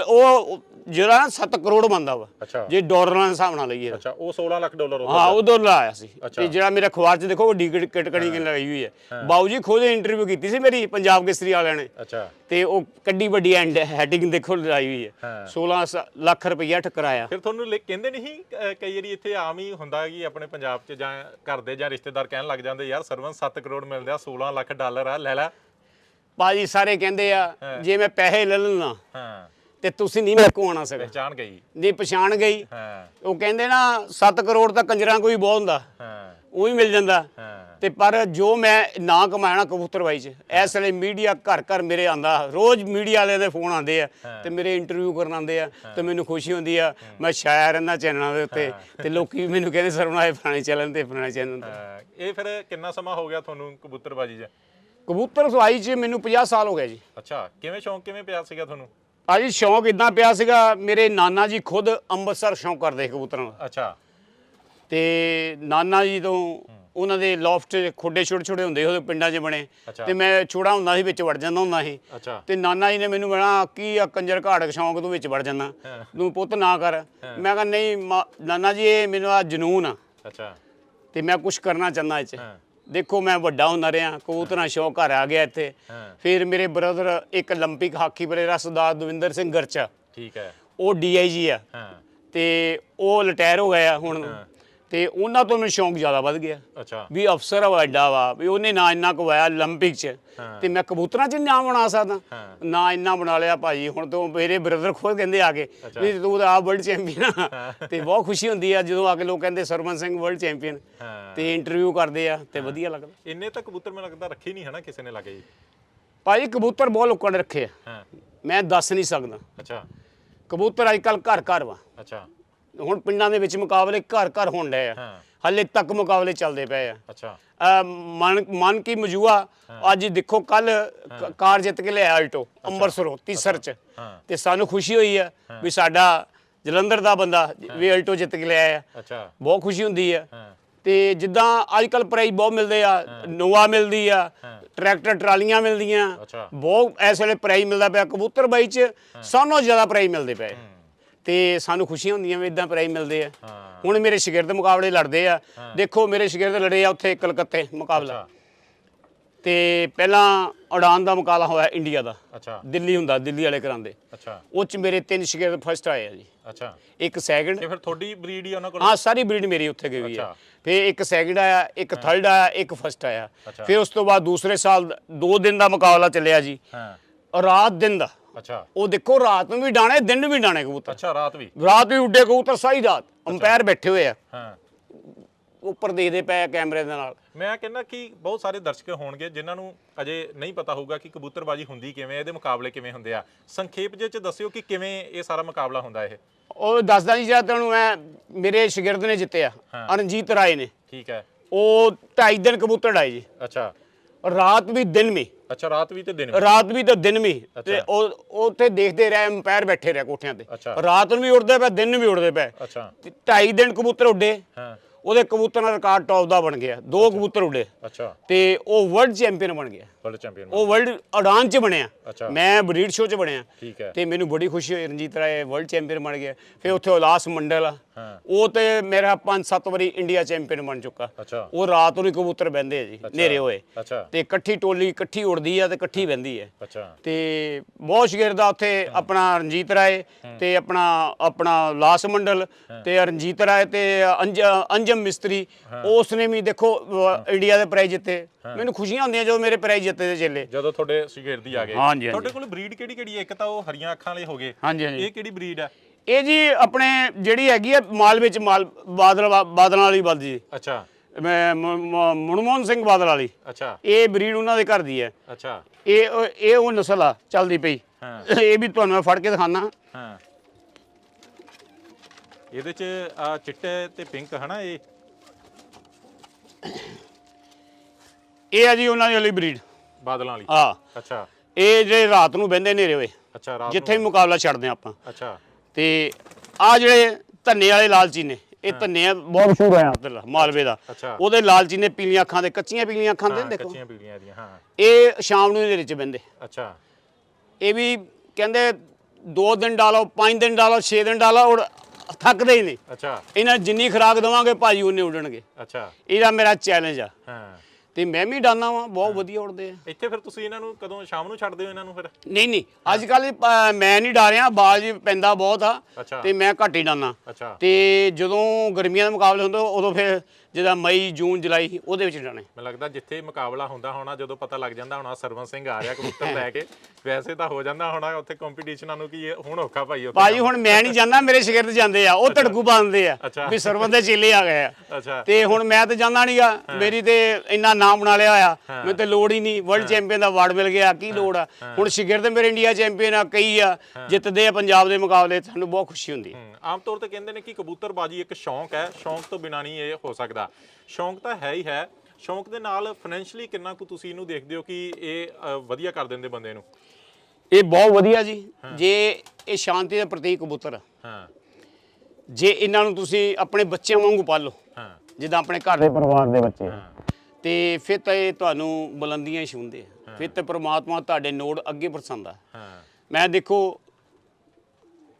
ਉਹ ਜਿਹੜਾ 7 ਕਰੋੜ ਮੰਨਦਾ ਵਾ ਜੇ ਡਾਲਰਾਂ ਦੇ ਹਿਸਾਬ ਨਾਲ ਲਈਏ। ਅੱਛਾ ਉਹ 16 ਲੱਖ ਡਾਲਰ ਉਹ ਹਾਂ ਉਦੋਂ ਲਾਇਆ ਸੀ। ਅੱਛਾ। ਤੇ ਜਿਹੜਾ ਮੇਰਾ ਅਖਬਾਰ 'ਚ ਦੇਖੋ ਵੱਡੀ ਕਿਟ- ਕਿਟਕਣੀ ਕਿ ਲਗਾਈ ਹੋਈ ਹੈ। ਬਾਊ ਜੀ ਖੁਦ ਇੰਟਰਵਿਊ ਕੀਤੀ ਸੀ ਮੇਰੀ ਪੰਜਾਬ ਕੇਸਰੀ ਵਾਲਿਆਂ ਨੇ। ਅੱਛਾ। ਤੇ ਉਹ ਕੱਡੀ ਵੱਡੀ ਐਂਡ ਹੈਡਿੰਗ ਦੇਖੋ ਲਾਈ ਹੋਈ ਹੈ। ਹਾਂ। 16 ਸ- ਲੱਖ ਰੁਪਈਆ ਠਕਰਾਇਆ। ਫਿਰ ਤੁਹਾਨੂੰ ਕਹਿੰਦੇ ਨਹੀਂ ਕਈ ਵਾਰੀ ਇੱਥੇ ਆਮ ਹੀ ਹੁੰਦਾ ਕਿ ਆਪਣੇ ਪੰਜਾਬ 'ਚ ਜਾਂ ਘਰ ਦੇ ਜਾਂ ਰਿਸ਼ਤੇਦਾਰ ਕਹਿਣ ਲੱਗ ਜਾਂਦੇ ਯਾਰ ਸਰਵਨ 7 ਕਰੋੜ ਮਿਲਦੇ ਆ 16 ਲੱਖ ਡਾਲਰ ਆ ਲੈ ਲੈ। ਬਾਜੀ ਸਾਰੇ ਕਹਿੰਦੇ ਆ ਜੇ ਮੈਂ ਪੈਸੇ ਲੈ ਲੈਣਾ ਹਾਂ। ਤੇ ਤੁਸੀਂ ਨਹੀਂ ਮੇਰੇ ਕੋ ਆਣਾ ਸਕਦਾ ਪਹਿਚਾਣ ਗਈ। ਜੇ ਪਛਾਣ ਗਈ। ਹਾਂ। ਉਹ ਕਹਿੰਦੇ ਨਾ 7 ਕਰੋੜ ਤਾਂ ਕੰਜਰਾਂ ਕੋਈ ਬਹੁਤ ਹੁੰਦਾ। ਹਾਂ। ਉਹ ਮਿਲ ਜਾਂਦਾ। ਹਾਂ। ਤੇ ਪਰ ਜੋ ਮੈਂ ਨਾ ਕਮਾਣਾ ਕਬੂਤਰਬਾਈ 'ਚ ਇਸ ਵੇਲੇ ਮੀਡੀਆ ਘਰ ਘਰ ਮੇਰੇ ਆਂਦਾ ਰੋਜ਼ ਮੀਡੀਆ ਵਾਲਿਆਂ ਦੇ ਫੋਨ ਆਉਂਦੇ ਆ ਤੇ ਮੇਰੇ ਇੰਟਰਵਿਊ ਕਰਨ ਆਉਂਦੇ ਆ ਤੇ ਮੈਨੂੰ ਖੁਸ਼ੀ ਹੁੰਦੀ ਆ। ਮੈਂ ਸ਼ਾਇਰ ਇਹਨਾਂ ਚੈਨਲਾਂ ਦੇ ਉੱਤੇ ਤੇ ਲੋਕੀ ਵੀ ਮੈਨੂੰ ਕਹਿੰਦੇ ਸਰਵਣਾ ਇਹ ਫਲਾਣੇ ਚੈਨਲ ਤੇ ਫਲਾਣੇ ਚੈਨਲ ਤੇ। ਇਹ ਫਿਰ ਕਿੰਨਾ ਸਮਾਂ ਹੋ ਗਿਆ ਤੁਹਾਨੂੰ ਕਬੂਤਰਬਾਜੀ 'ਚ? ਕਬੂਤਰ ਸਵਾਈ 'ਚ ਮੈਨੂੰ 50 ਸਾਲ ਹੋ ਗਏ ਜੀ। ਅੱਛਾ। ਕਿਵੇਂ ਸ਼ੌਂਕ ਕਿਵੇਂ ਪਿਆ ਸੀਗਾ ਤੁਹਾਨੂੰ? ਭਾਜੀ ਸ਼ੌਂਕ ਇਦਾਂ ਪਿਆ ਸੀਗਾ ਮੇਰੇ ਨਾਨਾ ਜੀ ਖੁਦ ਅੰਮ੍ਰਿਤਸਰ ਸ਼ੌਂਕ ਕਰਦੇ ਸੀ ਕਬੂਤਰਾਂ ਦਾ। ਅੱਛਾ। ਤੇ ਨਾਨਾ ਜੀ ਤੋਂ ਉਹਨਾਂ ਦੇ ਲੋਫਟ ਖੁੱਡੇ ਛੋਟੇ ਛੋਟੇ ਹੁੰਦੇ ਉਹਦੇ ਪਿੰਡਾਂ 'ਚ ਬਣੇ। ਅੱਛਾ। ਤੇ ਮੈਂ ਛੋੜਾ ਹੁੰਦਾ ਸੀ ਵਿੱਚ ਵੜ ਜਾਂਦਾ ਹੁੰਦਾ ਸੀ। ਅੱਛਾ। ਤੇ ਨਾਨਾ ਜੀ ਨੇ ਮੈਨੂੰ ਬਣਾ ਕੀ ਆ ਕੰਜਰ ਘਾੜਕ ਸ਼ੌਂਕ ਤੂੰ ਵਿੱਚ ਵੜ ਜਾਂਦਾ। ਹਾਂ। ਤੂੰ ਪੁੱਤ ਨਾ ਕਰ। ਮੈਂ ਕਿਹਾ ਨਹੀਂ ਮਾ- ਨਾਨਾ ਜੀ ਇਹ ਮੈਨੂੰ ਆ ਜਨੂਨ ਆ। ਅੱਛਾ। ਤੇ ਮੈਂ ਕੁਝ ਕਰਨਾ ਚਾਹੁੰਦਾ ਇਹ 'ਚ। ਹਾਂ। ਦੇਖੋ ਮੈਂ ਵੱਡਾ ਹੁੰਦਾ ਰਿਹਾ ਕਬੂਤਰਾਂ ਸ਼ੌਂਕ ਘਰ ਆ ਗਿਆ ਇੱਥੇ ਹਾਂ ਫਿਰ ਮੇਰੇ ਬ੍ਰਦਰ ਇੱਕ 올림픽 ਹਾਕੀ ਪਲੇਅਰ ਆ ਸਰਦਾਰ ਦਵਿੰਦਰ ਸਿੰਘ ਗਰਚਾ ਠੀਕ ਹੈ ਉਹ ਡੀਆਈਜੀ ਆ ਹਾਂ ਤੇ ਉਹ ਰਿਟਾਇਰ ਹੋ ਗਿਆ ਹੁਣ ਤੇ ਉਹਨਾਂ ਤੋਂ ਮੈਨੂੰ ਸ਼ੌਂਕ ਜ਼ਿਆਦਾ ਵੱਧ ਗਿਆ ਅੱਛਾ ਵੀ ਅਫਸਰ ਵੱਡਾ ਵਾ ਵੀ ਉਹਨੇ ਨਾ ਇੰਨਾ ਕਵਾਇਆ 올림픽 'ਚ ਹਾਂ। ਤੇ ਮੈਂ ਕਬੂਤਰਾਂ 'ਚ ਨਾ ਬਣਾ ਸਕਦਾ ਹਾਂ। ਨਾ ਇੰਨਾ ਬਣਾ ਲਿਆ ਭਾਜੀ ਹੁਣ ਤੋਂ ਮੇਰੇ ਬ੍ਰਦਰ ਖੁਦ ਕਹਿੰਦੇ ਆ ਕੇ ਅੱਛਾ। ਵੀ ਤੂੰ ਤਾਂ ਆ ਵਰਲਡ ਚੈਂਪੀਅਨ ਆ ਤੇ ਬਹੁਤ ਖੁਸ਼ੀ ਹੁੰਦੀ ਆ ਜਦੋਂ ਆ ਕੇ ਲੋਕ ਕਹਿੰਦੇ ਸਰਵਨ ਸਿੰਘ ਵਰਲਡ ਚੈਂਪੀਅਨ ਹਾਂ ਤੇ ਇੰਟਰਵਿਊ ਕਰਦੇ ਆ ਤੇ ਵਧੀਆ ਲੱਗਦਾ ਇੰਨੇ ਤਾਂ ਕਬੂਤਰ ਮੈਨੂੰ ਲੱਗਦਾ ਰੱਖੇ ਨਹੀਂ ਹਨਾ ਕਿਸੇ ਨੇ ਲੱਗੇ ਜੀ ਭਾਜੀ ਕਬੂਤਰ ਬਹੁਤ ਲੋਕਾਂ ਨੇ ਰੱਖੇ ਆ ਹਾਂ ਮੈਂ ਦੱਸ ਨਹੀਂ ਸਕਦਾ ਅੱਛਾ ਕਬੂਤਰ ਅੱਜ ਕੱਲ ਘਰ ਘਰ ਵਾ ਅੱਛਾ ਹੁਣ ਪਿੰਡਾਂ ਦੇ ਵਿੱਚ ਮੁਕਾਬਲੇ ਘਰ ਘਰ ਹੋਣ ਡਏ ਆ। ਹਲੇ ਤੱਕ ਮੁਕਾਬਲੇ ਚੱਲਦੇ ਪਏ ਆ। ਅੱਛਾ। ਮਨ ਮਨ ਕੀ ਮਜੂਆ ਅੱਜ ਦੇਖੋ ਕੱਲ ਕਾਰ ਜਿੱਤ ਕੇ ਲਿਆ ਆਲਟੋ ਅੰਮ੍ਰਿਤਸਰੋਂ ਤੀਸਰ ਚ। ਤੇ ਸਾਨੂੰ ਖੁਸ਼ੀ ਹੋਈ ਆ ਵੀ ਸਾਡਾ ਜਲੰਧਰ ਦਾ ਬੰਦਾ ਵੀ ਆਲਟੋ ਜਿੱਤ ਕੇ ਲਿਆਇਆ ਆ। ਅੱਛਾ। ਬਹੁਤ ਖੁਸ਼ੀ ਹੁੰਦੀ ਆ। ਹਾਂ। ਤੇ ਜਿੱਦਾਂ ਅੱਜ ਕੱਲ ਪ੍ਰਾਈਜ਼ ਬਹੁਤ ਮਿਲਦੇ ਆ ਨੋਵਾ ਮਿਲਦੀ ਆ ਟਰੈਕਟਰ ਟਰਾਲੀਆਂ ਮਿਲਦੀਆਂ। ਬਹੁਤ ਇਸ ਵੇਲੇ ਪ੍ਰਾਈਜ਼ ਮਿਲਦਾ ਪਿਆ। ਕਬੂਤਰ ਬਾਈ ਚ ਸਾਨੂੰ ਜ਼ਿਆਦਾ ਪ੍ਰਾਈਜ਼ ਮਿਲਦੇ ਪਏ। ਤੇ ਸਾਨੂੰ ਖੁਸ਼ੀਆਂ ਹੁੰਦੀਆਂ ਵੀ ਇਦਾਂ ਪ੍ਰਾਈਜ਼ ਮਿਲਦੇ ਆ। ਹੁਣ ਮੇਰੇ ਸ਼ਾਗਿਰਦ ਮੁਕਾਬਲੇ ਲੜਦੇ ਆ। ਦੇਖੋ ਮੇਰੇ ਸ਼ਾਗਿਰਦ ਲੜੇ ਆ ਉੱਥੇ ਕਲਕੱਤੇ ਮੁਕਾਬਲਾ। ਤੇ ਪਹਿਲਾਂ ਉਡਾਨ ਦਾ ਮੁਕਾਬਲਾ ਹੋਇਆ ਇੰਡੀਆ ਦਾ। ਅੱਛਾ। ਦਿੱਲੀ ਹੁੰਦਾ ਦਿੱਲੀ ਵਾਲੇ ਕਰਾਉਂਦੇ ਅੱਛਾ। ਉਹ ਚ ਮੇਰੇ ਤਿੰਨ ਸ਼ਾਗਿਰਦ ਫਸਟ ਆਏ ਆ ਜੀ। ਅੱਛਾ। ਇੱਕ ਸੈਕਿੰਡ ਇਹ ਫਿਰ ਤੁਹਾਡੀ ਬਰੀਡ ਹੀ ਉਹਨਾਂ ਕੋਲ? ਹਾਂ ਸਾਰੀ ਬਰੀਡ ਮੇਰੀ ਉੱਥੇ ਗਈ ਹੋਈ ਆ। ਫਿਰ ਇੱਕ ਸੈਕਿੰਡ ਆਇਆ ਇੱਕ ਥਰਡ ਆਇਆ ਇੱਕ ਫਸਟ ਆਇਆ। ਫਿਰ ਉਸ ਤੋਂ ਬਾਅਦ ਦੂਸਰੇ ਸਾਲ ਦੋ ਦਿਨ ਦਾ ਮੁਕਾਬਲਾ ਚੱਲਿਆ ਜੀ। ਹਾਂ। ਰਾਤ ਦਿਨ ਦਾ। ਅੱਛਾ। ਉਹ ਦੇਖੋ ਰਾਤ ਨੂੰ ਵੀ ਡਾਣੇ ਦਿਨ ਨੂੰ ਵੀ ਡਾਣੇ ਕਬੂਤਰ। ਅੱਛਾ ਰਾਤ ਵੀ? ਰਾਤ ਵੀ ਉੱਡੇ ਕਬੂਤਰ ਸਾਰੀ ਰਾਤ। ਅੰਪਾਇਰ ਬੈਠੇ ਹੋਏ ਆ। ਹਾਂ। ਉੱਪਰ ਦੇਖਦੇ ਪਏ ਆ ਕੈਮਰੇ ਦੇ ਨਾਲ। ਮੈਂ ਕਹਿੰਦਾ ਕਿ ਬਹੁਤ ਸਾਰੇ ਦਰਸ਼ਕ ਹੋਣਗੇ ਜਿਨ੍ਹਾਂ ਨੂੰ ਅਜੇ ਨਹੀਂ ਪਤਾ ਹੋਊਗਾ ਕਿ ਕਬੂਤਰਬਾਜੀ ਹੁੰਦੀ ਕਿਵੇਂ ਇਹਦੇ ਮੁਕਾਬਲੇ ਕਿਵੇਂ ਹੁੰਦੇ ਆ। ਸੰਖੇਪ ਜਿਹੇ ਚ ਦੱਸਿਓ ਕਿ ਕਿਵੇਂ ਇਹ ਸਾਰਾ ਮੁਕਾਬਲਾ ਹੁੰਦਾ ਇਹ। ਉਹ ਦੱਸਦਾ ਜੀ ਜਦ ਤੁਹਾਨੂੰ ਮੈਂ ਮੇਰੇ ਸ਼ਾਗਿਰਦ ਨੇ ਜਿੱਤਿਆ ਹਾਂ। ਅਰਨਜੀਤ ਰਾਏ ਨੇ। ਠੀਕ ਹੈ। ਉਹ ਢਾਈ ਦਿਨ ਕਬੂਤਰ ਡਾਏ ਜੀ। ਅੱਛਾ। ਰਾਤ ਵੀ ਦਿਨ ਵੀ। ਅੱਛਾ ਰਾਤ ਵੀ ਤੇ ਦਿਨ ਵੀ। ਰਾਤ ਵੀ ਤੇ ਦਿਨ ਵੀ। ਤੇ। ਉਹ ਉਹ ਉੱਥੇ ਦੇਖਦੇ ਰਹੇ ਅੰਪਾਇਰ ਬੈਠੇ ਰਹੇ ਕੋਠਿਆਂ ਤੇ। ਅੱਛਾ। ਰਾਤ ਨੂੰ ਵੀ ਉੜਦੇ ਪਏ ਦਿਨ ਨੂੰ ਵੀ ਉੜਦੇ ਪਏ। ਅੱਛਾ। ਤੇ ਢਾਈ ਦਿਨ ਕਬੂਤਰ ਉੱਡੇ। ਹਾਂ। ਉਹਦੇ ਕਬੂਤਰਾਂ ਦਾ ਰਿਕਾਰਡ ਟੌਪ ਦਾ ਬਣ ਗਿਆ। ਦੋ ਕਬੂਤਰ ਉੱਡੇ। ਅੱਛਾ। ਤੇ ਉਹ ਵਰਲਡ ਚੈਂਪੀਅਨ ਬਣ ਗਿਆ। ਵਰਲਡ ਚੈਂਪੀਅਨ ਉਹ ਵਰਲਡ ਉਡਾਨ ਚ ਬਣਿਆ। ਮੈਂ ਬਰੀਡ ਸ਼ੋ ਚ ਬਣਿਆ। ਠੀਕ ਹੈ। ਤੇ ਮੈਨੂੰ ਬੜੀ ਖੁਸ਼ੀ ਹੋਈ ਰਣਜੀਤ ਰਾਏ ਵਰਲਡ ਚੈਂਪੀਅਨ ਬਣ ਗਿਆ। ਫਿਰ ਉੱਥੇ ਉਲਾਸ ਮੰਡਲ ਆ। ਉਹ ਤੇ ਮੇਰਾ 5-7 ਵਾਰੀ ਇੰਡੀਆ ਚੈਂਪੀਅਨ ਬਣ ਚੁੱਕਾ। ਉਹ ਰਾਤ ਨੂੰ ਕਬੂਤਰ ਬਹਿੰਦੇ ਆ ਜੀ ਨੇਰੇ ਹੋਏ। ਤੇ ਇਕੱਠੀ ਟੋਲੀ ਇਕੱਠੀ ਉੜਦੀ ਆ ਤੇ ਇਕੱਠੀ ਬਹਿੰਦੀ ਹੈ ਤੇ ਬਹੁਤ ਸ਼ਗਿਰਦ ਆ ਉੱਥੇ ਆਪਣਾ ਰਣਜੀਤ ਰਾਏ ਤੇ ਆਪਣਾ ਆਪਣਾ ਲਾਸ ਮੰਡਲ ਤੇ ਰਣਜੀਤ ਰਾਏ ਤੇ ਅੰਜ ਅੰਜਮ ਮਿਸਤਰੀ। ਉਸਨੇ ਵੀ ਦੇਖੋ ਇੰਡੀਆ ਦੇ ਪ੍ਰਾਈਜ਼ ਜਿੱਤੇ। ਮੈਨੂੰ ਖੁਸ਼ੀਆਂ ਹੁੰਦੀਆਂ ਜਦੋਂ ਮੇਰੇ ਪ੍ਰਾਈਜ਼ ਜਿੱਤੇ ਦੇ ਚੱਲੇ। ਜਦੋਂ ਤੁਹਾਡੇ ਸ਼ਗਿਰਦੀ ਆ ਗਏ ਹਾਂਜੀ, ਹਾਂਜੀ। ਤੁਹਾਡੇ ਕੋਲ ਬਰੀਡ ਕਿਹੜੀ ਕਿਹੜੀ ਹੈ? ਇੱਕ ਤਾਂ ਉਹ ਹਰੀਆਂ ਅੱਖਾਂ ਵਾਲੇ ਹੋ ਗਏ। ਹਾਂਜੀ ਹਾਂਜੀ। ਇਹ ਕਿਹੜੀ ਬਰੀਡ ਹੈ? ਇਹ ਜੀ ਆਪਣੇ ਜਿਹੜੀ ਹੈਗੀ ਆ ਮਾਲ ਵਿੱਚ ਮਾਲ ਬਾਦਲ ਬਾਦਲਾਂ ਵਾਲੀ ਬਲਦ ਜੀ। ਅੱਛਾ। ਮੈਂ ਮ- ਮ- ਮਨਮੋਹਨ ਸਿੰਘ ਬਾਦਲ ਵਾਲੀ। ਅੱਛਾ। ਇਹ ਬਰੀਡ ਉਹਨਾਂ ਦੇ ਘਰ ਦੀ ਹੈ। ਅੱਛਾ। ਇਹ ਉਹ- ਇਹ ਉਹ ਨਸਲ ਆ ਚੱਲਦੀ ਪਈ। ਹਾਂ। ਇਹ ਵੀ ਤੁਹਾਨੂੰ ਮੈਂ ਫੜ ਕੇ ਦਿਖਾਣਾ ਹਾਂ। ਇਹਦੇ ਚ ਆ ਚਿੱਟੇ ਤੇ ਪਿੰਕ ਹਨਾ ਇਹ? ਇਹ ਆ ਜੀ ਉਹਨਾਂ ਦੀ ਵਾਲੀ ਬਰੀਡ। ਬਾਦਲਾਂ ਵਾਲੀ? ਆ ਅੱਛਾ। ਇਹ ਜਿਹੜੇ ਰਾਤ ਨੂੰ ਬਹਿੰਦੇ ਨੇਰੇ ਹੋਏ। ਅੱਛਾ ਰਾਤ ਜਿੱਥੇ ਵੀ ਮੁਕਾਬਲਾ ਛੱਡਦੇ ਆਪਾਂ। ਅੱਛਾ। ਤੇ ਆ ਜਿਹੜੇ ਧੰਨੇ ਵਾਲੇ ਲਾਲਚੀ ਨੇ ਇਹ ਧੰਨੇ ਬਹੁਤ ਮਸ਼ਹੂਰ ਆ ਉੱਧਰ ਮਾਲਵੇ ਦਾ। ਉਹਦੇ ਲਾਲਚੀ ਨੇ ਪੀਲੀਆਂ ਅੱਖਾਂ ਦੇ ਕੱਚੀਆਂ ਪੀਲੀਆਂ ਅੱਖਾਂ ਦੇ ਦੇਖੋ। ਕੱਚੀਆਂ ਪੀਲੀਆਂ ਦੀਆਂ ਹਾਂ। ਇਹ ਸ਼ਾਮ ਨੂੰ ਨੇਰੇ 'ਚ ਬਹਿੰਦੇ। ਅੱਛਾ। ਇਹ ਵੀ ਕਹਿੰਦੇ 2 ਦਿਨ ਡਾਲੋ 5 ਦਿਨ ਡਾਲੋ 6 ਦਿਨ ਡਾਲੋ ਔਰ ਥੱਕਦੇ ਹੀ ਨਹੀਂ। ਅੱਛਾ। ਇਹਨਾਂ ਜਿੰਨੀ ਖੁਰਾਕ ਦੇਵਾਂਗੇ ਭਾਜੀ ਉਹਨੇ ਉੱਡਣਗੇ। ਅੱਛਾ। ਇਹਦਾ ਮੇਰਾ ਚੈਲੰਜ ਆ। ਹਾਂ। ਤੇ ਮੈਂ ਵੀ ਡਾਨਾ ਵਾਂ ਬਹੁਤ ਵਧੀਆ ਉੱਡਦੇ ਆ। ਇੱਥੇ ਫਿਰ ਤੁਸੀਂ ਇਹਨਾਂ ਨੂੰ ਕਦੋਂ ਸ਼ਾਮ ਨੂੰ ਛੱਡਦੇ ਹੋ ਇਹਨਾਂ ਨੂੰ ਫਿਰ? ਨਹੀਂ ਨਹੀਂ ਅੱਜ ਕੱਲ ਮੈਂ ਨਹੀਂ ਡਾਰਿਆ ਬਾਜ ਪੈਂਦਾ ਬਹੁਤ ਆ ਅੱਛਾ। ਤੇ ਮੈਂ ਘੱਟ ਹੀ ਡਾਨਾ। ਅੱਛਾ। ਤੇ ਜਦੋਂ ਗਰਮੀਆਂ ਦੇ ਮੁਕਾਬਲੇ ਹੁੰਦੇ ਉਦੋਂ ਫਿਰ ਜਿਹਦਾ ਮਈ ਜੂਨ ਜੁਲਾਈ ਉਹਦੇ ਵਿੱਚ ਜਾਣੇ ਮੈਨੂੰ ਲੱਗਦਾ ਜਿੱਥੇ ਮੁਕਾਬਲਾ ਹੁੰਦਾ ਹੋਣਾ ਜਦੋਂ ਪਤਾ ਲੱਗ ਜਾਂਦਾ ਹੋਣਾ ਸਰਵਨ ਸਿੰਘ ਆ ਰਿਹਾ ਕਬੂਤਰ ਲੈ ਕੇ ਵੈਸੇ ਤਾਂ ਹੋ ਜਾਂਦਾ ਹੋਣਾ ਉੱਥੇ ਕੰਪੀਟੀਸ਼ਨਾਂ ਨੂੰ ਕਿ ਹੁਣ ਔਖਾ ਭਾਈ ਉੱਥੇ ਭਾਜੀ ਹੁਣ ਮੈਂ ਨਹੀਂ ਜਾਂਦਾ ਮੇਰੇ ਸ਼ਾਗਿਰਦ ਜਾਂਦੇ ਆ ਉਹ ਧੜਕੂ ਪਾਉਂਦੇ ਆ। ਵੀ ਸਰਵਨ ਦੇ ਚੇਲੇ ਆ ਗਏ ਆ। ਤੇ ਹੁਣ ਮੈਂ ਤੇ ਜਾਂਦਾ ਨਹੀਂਗਾ ਮੇਰੀ ਤੇ ਇੰਨਾ ਨਾਮ ਬਣਾ ਲਿਆ ਹੋਇਆ ਮੈਨੂੰ ਤੇ ਲੋੜ ਹੀ ਨਹੀਂ ਵਰਲਡ ਚੈਂਪੀਅਨ ਦਾ ਅਵਾਰਡ ਮਿਲ ਗਿਆ ਕੀ ਲੋੜ ਆ? ਹੁਣ ਸ਼ਾਗਿਰਦ ਮੇਰੇ ਇੰਡੀਆ ਚੈਂਪੀਅਨ ਆ ਕਈ ਆ ਜਿੱਤਦੇ ਆ ਪੰਜਾਬ ਦੇ ਮੁਕਾਬਲੇ ਸਾਨੂੰ ਬਹੁਤ ਖੁਸ਼ੀ ਹੁੰਦੀ। ਆਮ ਤੌਰ ਤੇ ਕਹਿੰਦੇ ਨੇ ਕਿ ਕਬੂਤਰਬਾਜੀ ਇੱਕ ਸ਼ੌਂਕ ਹੈ ਸ਼ੌਂਕ ਤੋਂ ਬਿਨਾਂ ਨਹੀਂ ਇਹ ਹੋ ਸਕਦਾ। ਸ਼ੌਂਕ ਤਾਂ ਹੈ ਹੀ ਹੈ। ਸ਼ੌਂਕ ਦੇ ਨਾਲ ਫਾਈਨੈਂਸ਼ਲੀ ਕਿੰਨਾ ਕੁ ਤੁਸੀਂ ਇਹਨੂੰ ਦੇਖਦੇ ਹੋ ਕਿ ਇਹ ਵਧੀਆ ਕਰ ਦਿੰਦੇ ਬੰਦੇ ਨੂੰ? ਇਹ ਬਹੁਤ ਵਧੀਆ ਜੀ। ਜੇ ਇਹ ਸ਼ਾਂਤੀ ਦਾ ਪ੍ਰਤੀਕ ਕਬੂਤਰ। ਹਾਂ। ਜੇ ਇਹਨਾਂ ਨੂੰ ਤੁਸੀਂ ਆਪਣੇ ਬੱਚਿਆਂ ਵਾਂਗੂ ਪਾਲੋ ਹਾਂ। ਜਿੱਦਾਂ ਆਪਣੇ ਘਰ ਦੇ ਪਰਿਵਾਰ ਦੇ ਬੱਚੇ। ਤੇ ਫਿਰ ਤਾਂ ਇਹ ਤੁਹਾਨੂੰ ਬੁਲੰਦੀਆਂ ਆ। ਫਿਰ ਤੇ ਪ੍ਰਮਾਤਮਾ ਤੁਹਾਡੇ ਨੋੜ ਅੱਗੇ ਪਰਸੰਦਾ ਹਾਂ। ਮੈਂ ਦੇਖੋ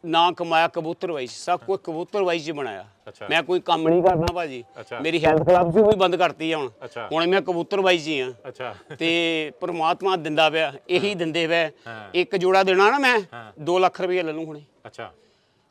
ਨਾ ਕਮਾਇਆ ਕਬੂਤਰ ਵਾਈ ਸਭ ਕੁਝ ਕਬੂਤਰ ਵਾਈ ਚ ਬਣਾਇਆ। ਮੈਂ ਕੋਈ ਕੰਮ ਨਹੀਂ ਕਰਨਾ ਭਾਜੀ। ਮੇਰੀ ਹੈਲਥ ਕਲੱਬ ਸੀ ਉਹ ਵੀ ਬੰਦ ਕਰਤੀ ਆ ਹੁਣ। ਹੁਣ ਮੈਂ ਕਬੂਤਰ ਵਾਈ ਜੀ ਆ। ਤੇ ਪ੍ਰਮਾਤਮਾ ਦਿੰਦਾ ਪਿਆ ਇਹੀ ਦਿੰਦੇ ਵੇ। ਇੱਕ ਜੋੜਾ ਦੇਣਾ ਨਾ ਮੈਂ ਹਾਂ। 2 ਲੱਖ ਰੁਪਏ ਲੈ ਲੂੰ ਹੁਣੇ। ਅੱਛਾ।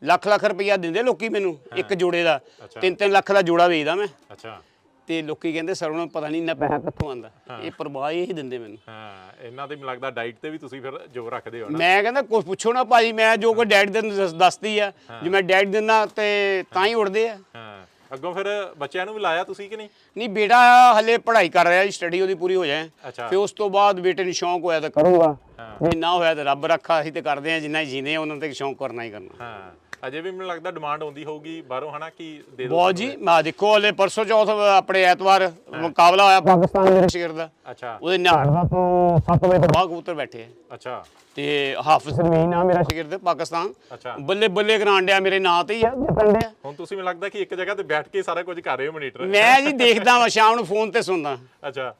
ਲੱਖ ਲੱਖ ਰੁਪਈਆ ਦਿੰਦੇ ਲੋਕੀ ਮੈਨੂੰ ਇੱਕ ਜੋੜੇ ਦਾ। ਅੱਛਾ। 3-3 ਲੱਖ ਦਾ ਜੋੜਾ ਵੇਚਦਾ ਮੈਂ। ਅੱਛਾ। ਤੇ ਲੋਕੀ ਕਹਿੰਦੇ ਸਰ ਨੂੰ ਪਤਾ ਨਹੀਂ ਨਾ ਪੈਸਾ ਕਿੱਥੋਂ ਆਂਦਾ ਇਹ ਪਰਵਾਹ ਹੀ ਦਿੰਦੇ ਮੈਨੂੰ। ਹਾਂ ਇਹਨਾਂ ਦੇ ਮੈਨੂੰ ਲੱਗਦਾ ਡਾਈਟ ਤੇ ਵੀ ਤੁਸੀਂ ਫਿਰ ਜ਼ੋਰ ਰੱਖਦੇ ਹੋ ਨਾ। ਮੈਂ ਕਹਿੰਦਾ ਕੁਝ ਪੁੱਛੋ ਨਾ ਭਾਜੀ ਮੈਂ ਜੋ ਕੋਈ ਡੈਡ ਦੱਸ- ਦੱਸਦੀ ਆ ਜੇ ਮੈਂ ਡੈਡ ਦਿੰਦਾ ਤੇ ਤਾਂ ਹੀ ਉੜਦੇ ਆ। ਹਾਂ ਅੱਗੋਂ ਫਿਰ ਬੱਚਿਆਂ ਨੂੰ ਵੀ ਲਾਇਆ ਤੁਸੀਂ ਕਿ ਨਹੀਂ? ਨਹੀਂ ਬੇਟਾ ਹਲੇ ਪੜ੍ਹਾਈ ਕਰ ਰਿਹਾ ਸਟੱਡੀ ਉਹਦੀ ਪੂਰੀ ਹੋ ਜਾਏ। ਅੱਛਾ। ਫਿਰ ਉਸ ਤੋਂ ਬਾਅਦ ਬੇਟੇ ਨੂੰ ਸ਼ੌਂਕ ਹੋਇਆ ਤਾਂ ਕਰੂੰਗਾ। ਹਾਂ। ਜੇ ਨਾ ਹੋਇਆ ਤਾਂ ਰੱਬ ਰੱਖਾ ਅਸੀਂ ਤੇ ਕਰਦੇ ਆ ਜਿੰਨਾ ਜੀਨੇ ਆ ਉਹਨਾਂ ਤੇ ਸ਼ੌਂਕ ਕਰਨਾ ਹੀ ਕਰਨਾ। ਹਾਂ। ਅਜੇ ਵੀ ਮੈਨੂੰ ਲੱਗਦਾ ਡਿਮਾਂਡ ਆਉਂਦੀ ਹੋਊਗੀ ਬਾਹਰੋਂ ਹਨਾ ਕਿ ਦੇ ਦਿਓ ਬਹੁਤ ਜੀ। ਮੈਂ ਦੇਖੋ ਹਲੇ ਪਰਸੋਂ ਚੌਥ ਆਪਣੇ ਐਤਵਾਰ ਮੁਕਾਬਲਾ ਹੋਇਆ ਪਾਕਿਸਤਾਨ ਮੇਰੇ ਸ਼ੇਰ ਦਾ। ਅੱਛਾ। ਉਹਦੇ ਨਿਹਾੜ ਦਾ ਤੋਂ 7 ਵਜੇ ਤੋਂ ਬਾਅਦ ਕਬੂਤਰ ਬੈਠੇ ਆ। ਅੱਛਾ। ਤੇ ਹਾਫਿਜ਼ ਰਮੀਨ ਆ ਮੇਰਾ ਸ਼ਾਗਿਰਦ ਪਾਕਿਸਤਾਨ। ਅੱਛਾ। ਬੱਲੇ ਬੱਲੇ ਕਰਾਉਣ ਡਿਆ ਮੇਰੇ ਨਾਂ ਤੇ ਹੀ ਆ ਜਿੱਤਣ ਡਿਆ। ਹੁਣ ਤੁਸੀਂ ਮੈਨੂੰ ਲੱਗਦਾ ਕਿ ਇੱਕ ਜਗ੍ਹਾ ਤੇ ਬੈਠ ਕੇ ਸਾਰਾ ਕੁਝ ਕਰ ਰਹੇ ਹੋ ਮੋਨੀਟਰ। ਮੈਂ ਜੀ ਦੇਖਦਾ ਵਾਂ ਸ਼ਾਮ ਨੂੰ ਫੋਨ ਤੇ ਸੁਣਦਾ। ਅੱਛਾ।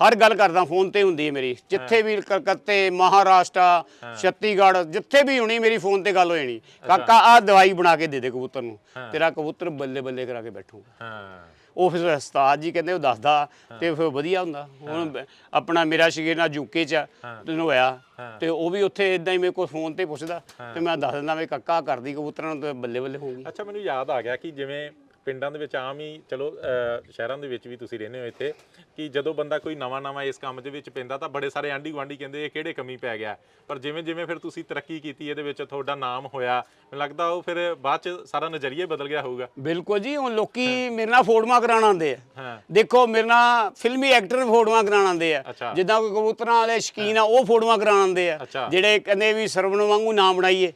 ਹਰ ਗੱਲ ਕਰਦਾ ਫੋਨ ਤੇ ਹੁੰਦੀ ਹੈ ਮੇਰੀ। ਜਿੱਥੇ ਵੀ ਕਲਕੱਤੇ ਮਹਾਰਾਸ਼ਟਰ ਛੱਤੀਗੜ੍ਹ ਜਿੱਥੇ ਵੀ ਹੋਣੀ ਮੇਰੀ ਫੋਨ ਤੇ ਗੱਲ ਹੋ ਜਾਣੀ। ਕਾਕਾ ਆ ਦਵਾਈ ਬਣਾ ਕੇ ਦੇ ਦੇ ਕਬੂਤਰ ਨੂੰ। ਤੇਰਾ ਕਬੂਤਰ ਬੱਲੇ ਬੱਲੇ ਕਰਾ ਕੇ ਬੈਠੂਗਾ। ਹਾਂ। ਉਹ ਫਿਰ ਉਸਤਾਦ ਜੀ ਕਹਿੰਦੇ ਉਹ ਦੱਸਦਾ ਤੇ ਫਿਰ ਵਧੀਆ ਹੁੰਦਾ। ਹੁਣ ਆਪਣਾ ਮੇਰਾ ਸ਼ਗੀਰ ਨਾਲ ਯੂਕੇ ਚ ਤੈਨੂੰ ਹੋਇਆ। ਤੇ ਉਹ ਵੀ ਉੱਥੇ ਇਦਾਂ ਹੀ ਮੇਰੇ ਕੋਲ ਫੋਨ ਤੇ ਪੁੱਛਦਾ। ਤੇ ਮੈਂ ਦੱਸ ਦਿੰਦਾ ਵੀ ਕਾਕਾ ਕਰਦੀ ਕਬੂਤਰਾਂ ਨੂੰ ਤੇ ਬੱਲੇ ਬੱਲੇ ਹੋਊਗੀ। ਅੱਛਾ ਮੈਨੂੰ ਯਾਦ ਆ ਗਿਆ ਕਿ ਜਿਵੇਂ ਪਿੰਡਾਂ ਦੇ ਵਿੱਚ ਆਮ ਹੀ ਚਲੋ ਸ਼ਹਿਰਾਂ ਦੇ ਵਿੱਚ ਵੀ ਤੁਸੀਂ ਰਹਿੰਦੇ ਹੋ ਇੱਥੇ ਕਿ ਜਦੋਂ ਬੰਦਾ ਕੋਈ ਨਵਾਂ ਨਵਾਂ ਇਸ ਕੰਮ ਦੇ ਵਿੱਚ ਪੈਂਦਾ ਤਾਂ ਬੜੇ ਸਾਰੇ ਆਂਢੀ ਗੁਆਂਢੀ ਕਹਿੰਦੇ ਇਹ ਕਿਹੜੇ ਕਮੀ ਪੈ ਗਿਆ? ਪਰ ਜਿਵੇਂ ਜਿਵੇਂ ਫਿਰ ਤੁਸੀਂ ਤਰੱਕੀ ਕੀਤੀ ਇਹਦੇ ਵਿੱਚ ਤੁਹਾਡਾ ਨਾਮ ਹੋਇਆ ਮੈਨੂੰ ਲੱਗਦਾ ਉਹ ਫਿਰ ਬਾਅਦ ਚ ਸਾਰਾ ਨਜ਼ਰੀਆ ਬਦਲ ਗਿਆ ਹੋਊਗਾ। ਬਿਲਕੁਲ ਜੀ ਹੁਣ ਲੋਕੀ ਮੇਰੇ ਨਾਲ ਫੋਟੋਆਂ ਕਰਾਉਣ ਆਉਂਦੇ ਆ। ਦੇਖੋ ਮੇਰੇ ਨਾਲ ਫਿਲਮੀ ਐਕਟਰ ਫੋਟੋਆਂ ਕਰਾਉਣ ਆਉਂਦੇ ਆ। ਜਿੱਦਾਂ ਕੋਈ ਕਬੂਤਰਾਂ ਵਾਲੇ ਸ਼ਕੀਨ ਆ ਉਹ ਫੋਟੋਆਂ ਕਰਾਉਣ ਆਉਂਦੇ ਆ। ਜਿਹੜੇ ਕਹਿੰਦੇ ਵੀ ਸਰਵਣ ਵਾਂਗੂ ਨਾਮ ਬਣਾਈਏ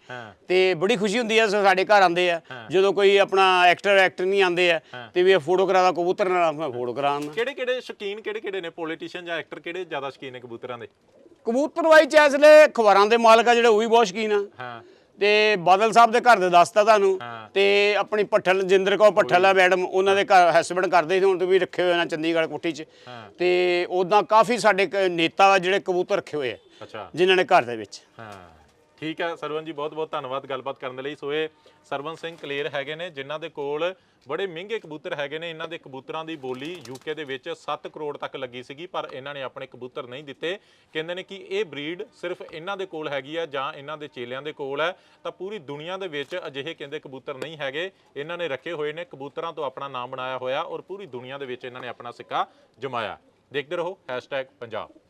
ਤੇ ਬੜੀ ਖੁਸ਼ੀ ਹੁੰਦੀ ਆ ਸਾਡੇ ਘਰ ਆਉਂਦੇ ਆ। ਜਦੋਂ ਕੋਈ ਆਪਣਾ ਐਕਟਰ ਐਕਟਰ ਨਹੀਂ ਆਉਂਦੇ ਆ ਤੇ ਵੀ ਫੋਟੋ ਕਰਾਦਾ ਕਬੂਤਰ ਨਾਲ ਮੈਂ ਫੋਟੋ ਕਰਾਉਣਾ। ਕਿਹੜੇ ਕਿਹੜੇ ਸ਼ੌਕੀਨ ਕਿਹੜੇ ਕਿਹੜੇ ਨੇ? ਪੋਲੀਟੀਸ਼ੀਅਨ ਜਾਂ ਐਕਟਰ ਕਿਹੜੇ ਜ਼ਿਆਦਾ ਸ਼ੌਕੀਨ ਨੇ ਕਬੂਤਰਾਂ ਦੇ? ਕਬੂਤਰ ਵਾਈ ਚੈਸਲੇ ਖਬਰਾਂ ਦੇ ਮਾਲਕ ਆ ਜਿਹੜੇ ਉਹ ਵੀ ਬਹੁਤ ਸ਼ਕੀਨ ਆ। ਹਾਂ। ਤੇ ਬਾਦਲ ਸਾਹਿਬ ਦੇ ਘਰ ਦੇ ਦੱਸਤਾ ਤੁਹਾਨੂੰ। ਤੇ ਆਪਣੀ ਭੱਠਲ ਜਿੰਦਰ ਕੌਰ ਭੱਠਲ ਆ ਮੈਡਮ ਉਹਨਾਂ ਦੇ ਘਰ ਹਸਬੰਡ ਕਰਦੇ ਸੀ ਹੁਣ ਤੇ ਵੀ ਰੱਖੇ ਹੋਏ ਨੇ ਚੰਡੀਗੜ੍ਹ ਕੋਠੀ 'ਚ। ਤੇ ਉਦਾਂ ਕਾਫੀ ਸਾਡੇ ਕ- ਨੇਤਾ ਵਾ ਜਿਹੜੇ ਕਬੂਤਰ ਰੱਖੇ ਹੋਏ ਆ ਅੱਛਾ। ਜਿਨ੍ਹਾਂ ਨੇ ਘਰ ਦੇ ਵਿੱਚ। ਹਾਂ। ਠੀਕ ਹੈ ਸਰਵਨ ਜੀ ਬਹੁਤ ਬਹੁਤ ਧੰਨਵਾਦ ਗੱਲਬਾਤ ਕਰਨ ਦੇ ਲਈ। ਸੋ ਇਹ ਸਰਵਨ ਸਿੰਘ ਕਲੇਰ ਹੈਗੇ ਨੇ, ਜਿਨ੍ਹਾਂ ਦੇ ਕੋਲ ਬੜੇ ਮਹਿੰਗੇ ਕਬੂਤਰ ਹੈਗੇ ਨੇ। ਇਹਨਾਂ ਦੇ ਕਬੂਤਰਾਂ ਦੀ ਬੋਲੀ ਯੂਕੇ ਦੇ ਵਿੱਚ 7 ਕਰੋੜ ਤੱਕ ਲੱਗੀ ਸੀਗੀ, ਪਰ ਇਹਨਾਂ ਨੇ ਆਪਣੇ ਕਬੂਤਰ ਨਹੀਂ ਦਿੱਤੇ। ਕਹਿੰਦੇ ਨੇ ਕਿ ਇਹ ਬਰੀਡ ਸਿਰਫ ਇਹਨਾਂ ਦੇ ਕੋਲ ਹੈਗੀ ਆ ਜਾਂ ਇਹਨਾਂ ਦੇ ਚੇਲਿਆਂ ਦੇ ਕੋਲ ਹੈ। ਤਾਂ ਪੂਰੀ ਦੁਨੀਆ ਦੇ ਵਿੱਚ ਅਜਿਹੇ ਕਹਿੰਦੇ ਕਬੂਤਰ ਨਹੀਂ ਹੈਗੇ। ਇਹਨਾਂ ਨੇ ਰੱਖੇ ਹੋਏ ਨੇ, ਕਬੂਤਰਾਂ ਤੋਂ ਆਪਣਾ ਨਾਮ ਬਣਾਇਆ ਹੋਇਆ ਔਰ ਪੂਰੀ ਦੁਨੀਆ ਦੇ ਵਿੱਚ ਇਹਨਾਂ ਨੇ ਆਪਣਾ ਸਿੱਕਾ ਜਮਾਇਆ। ਦੇਖਦੇ ਰਹੋ #ਪੰਜਾਬ।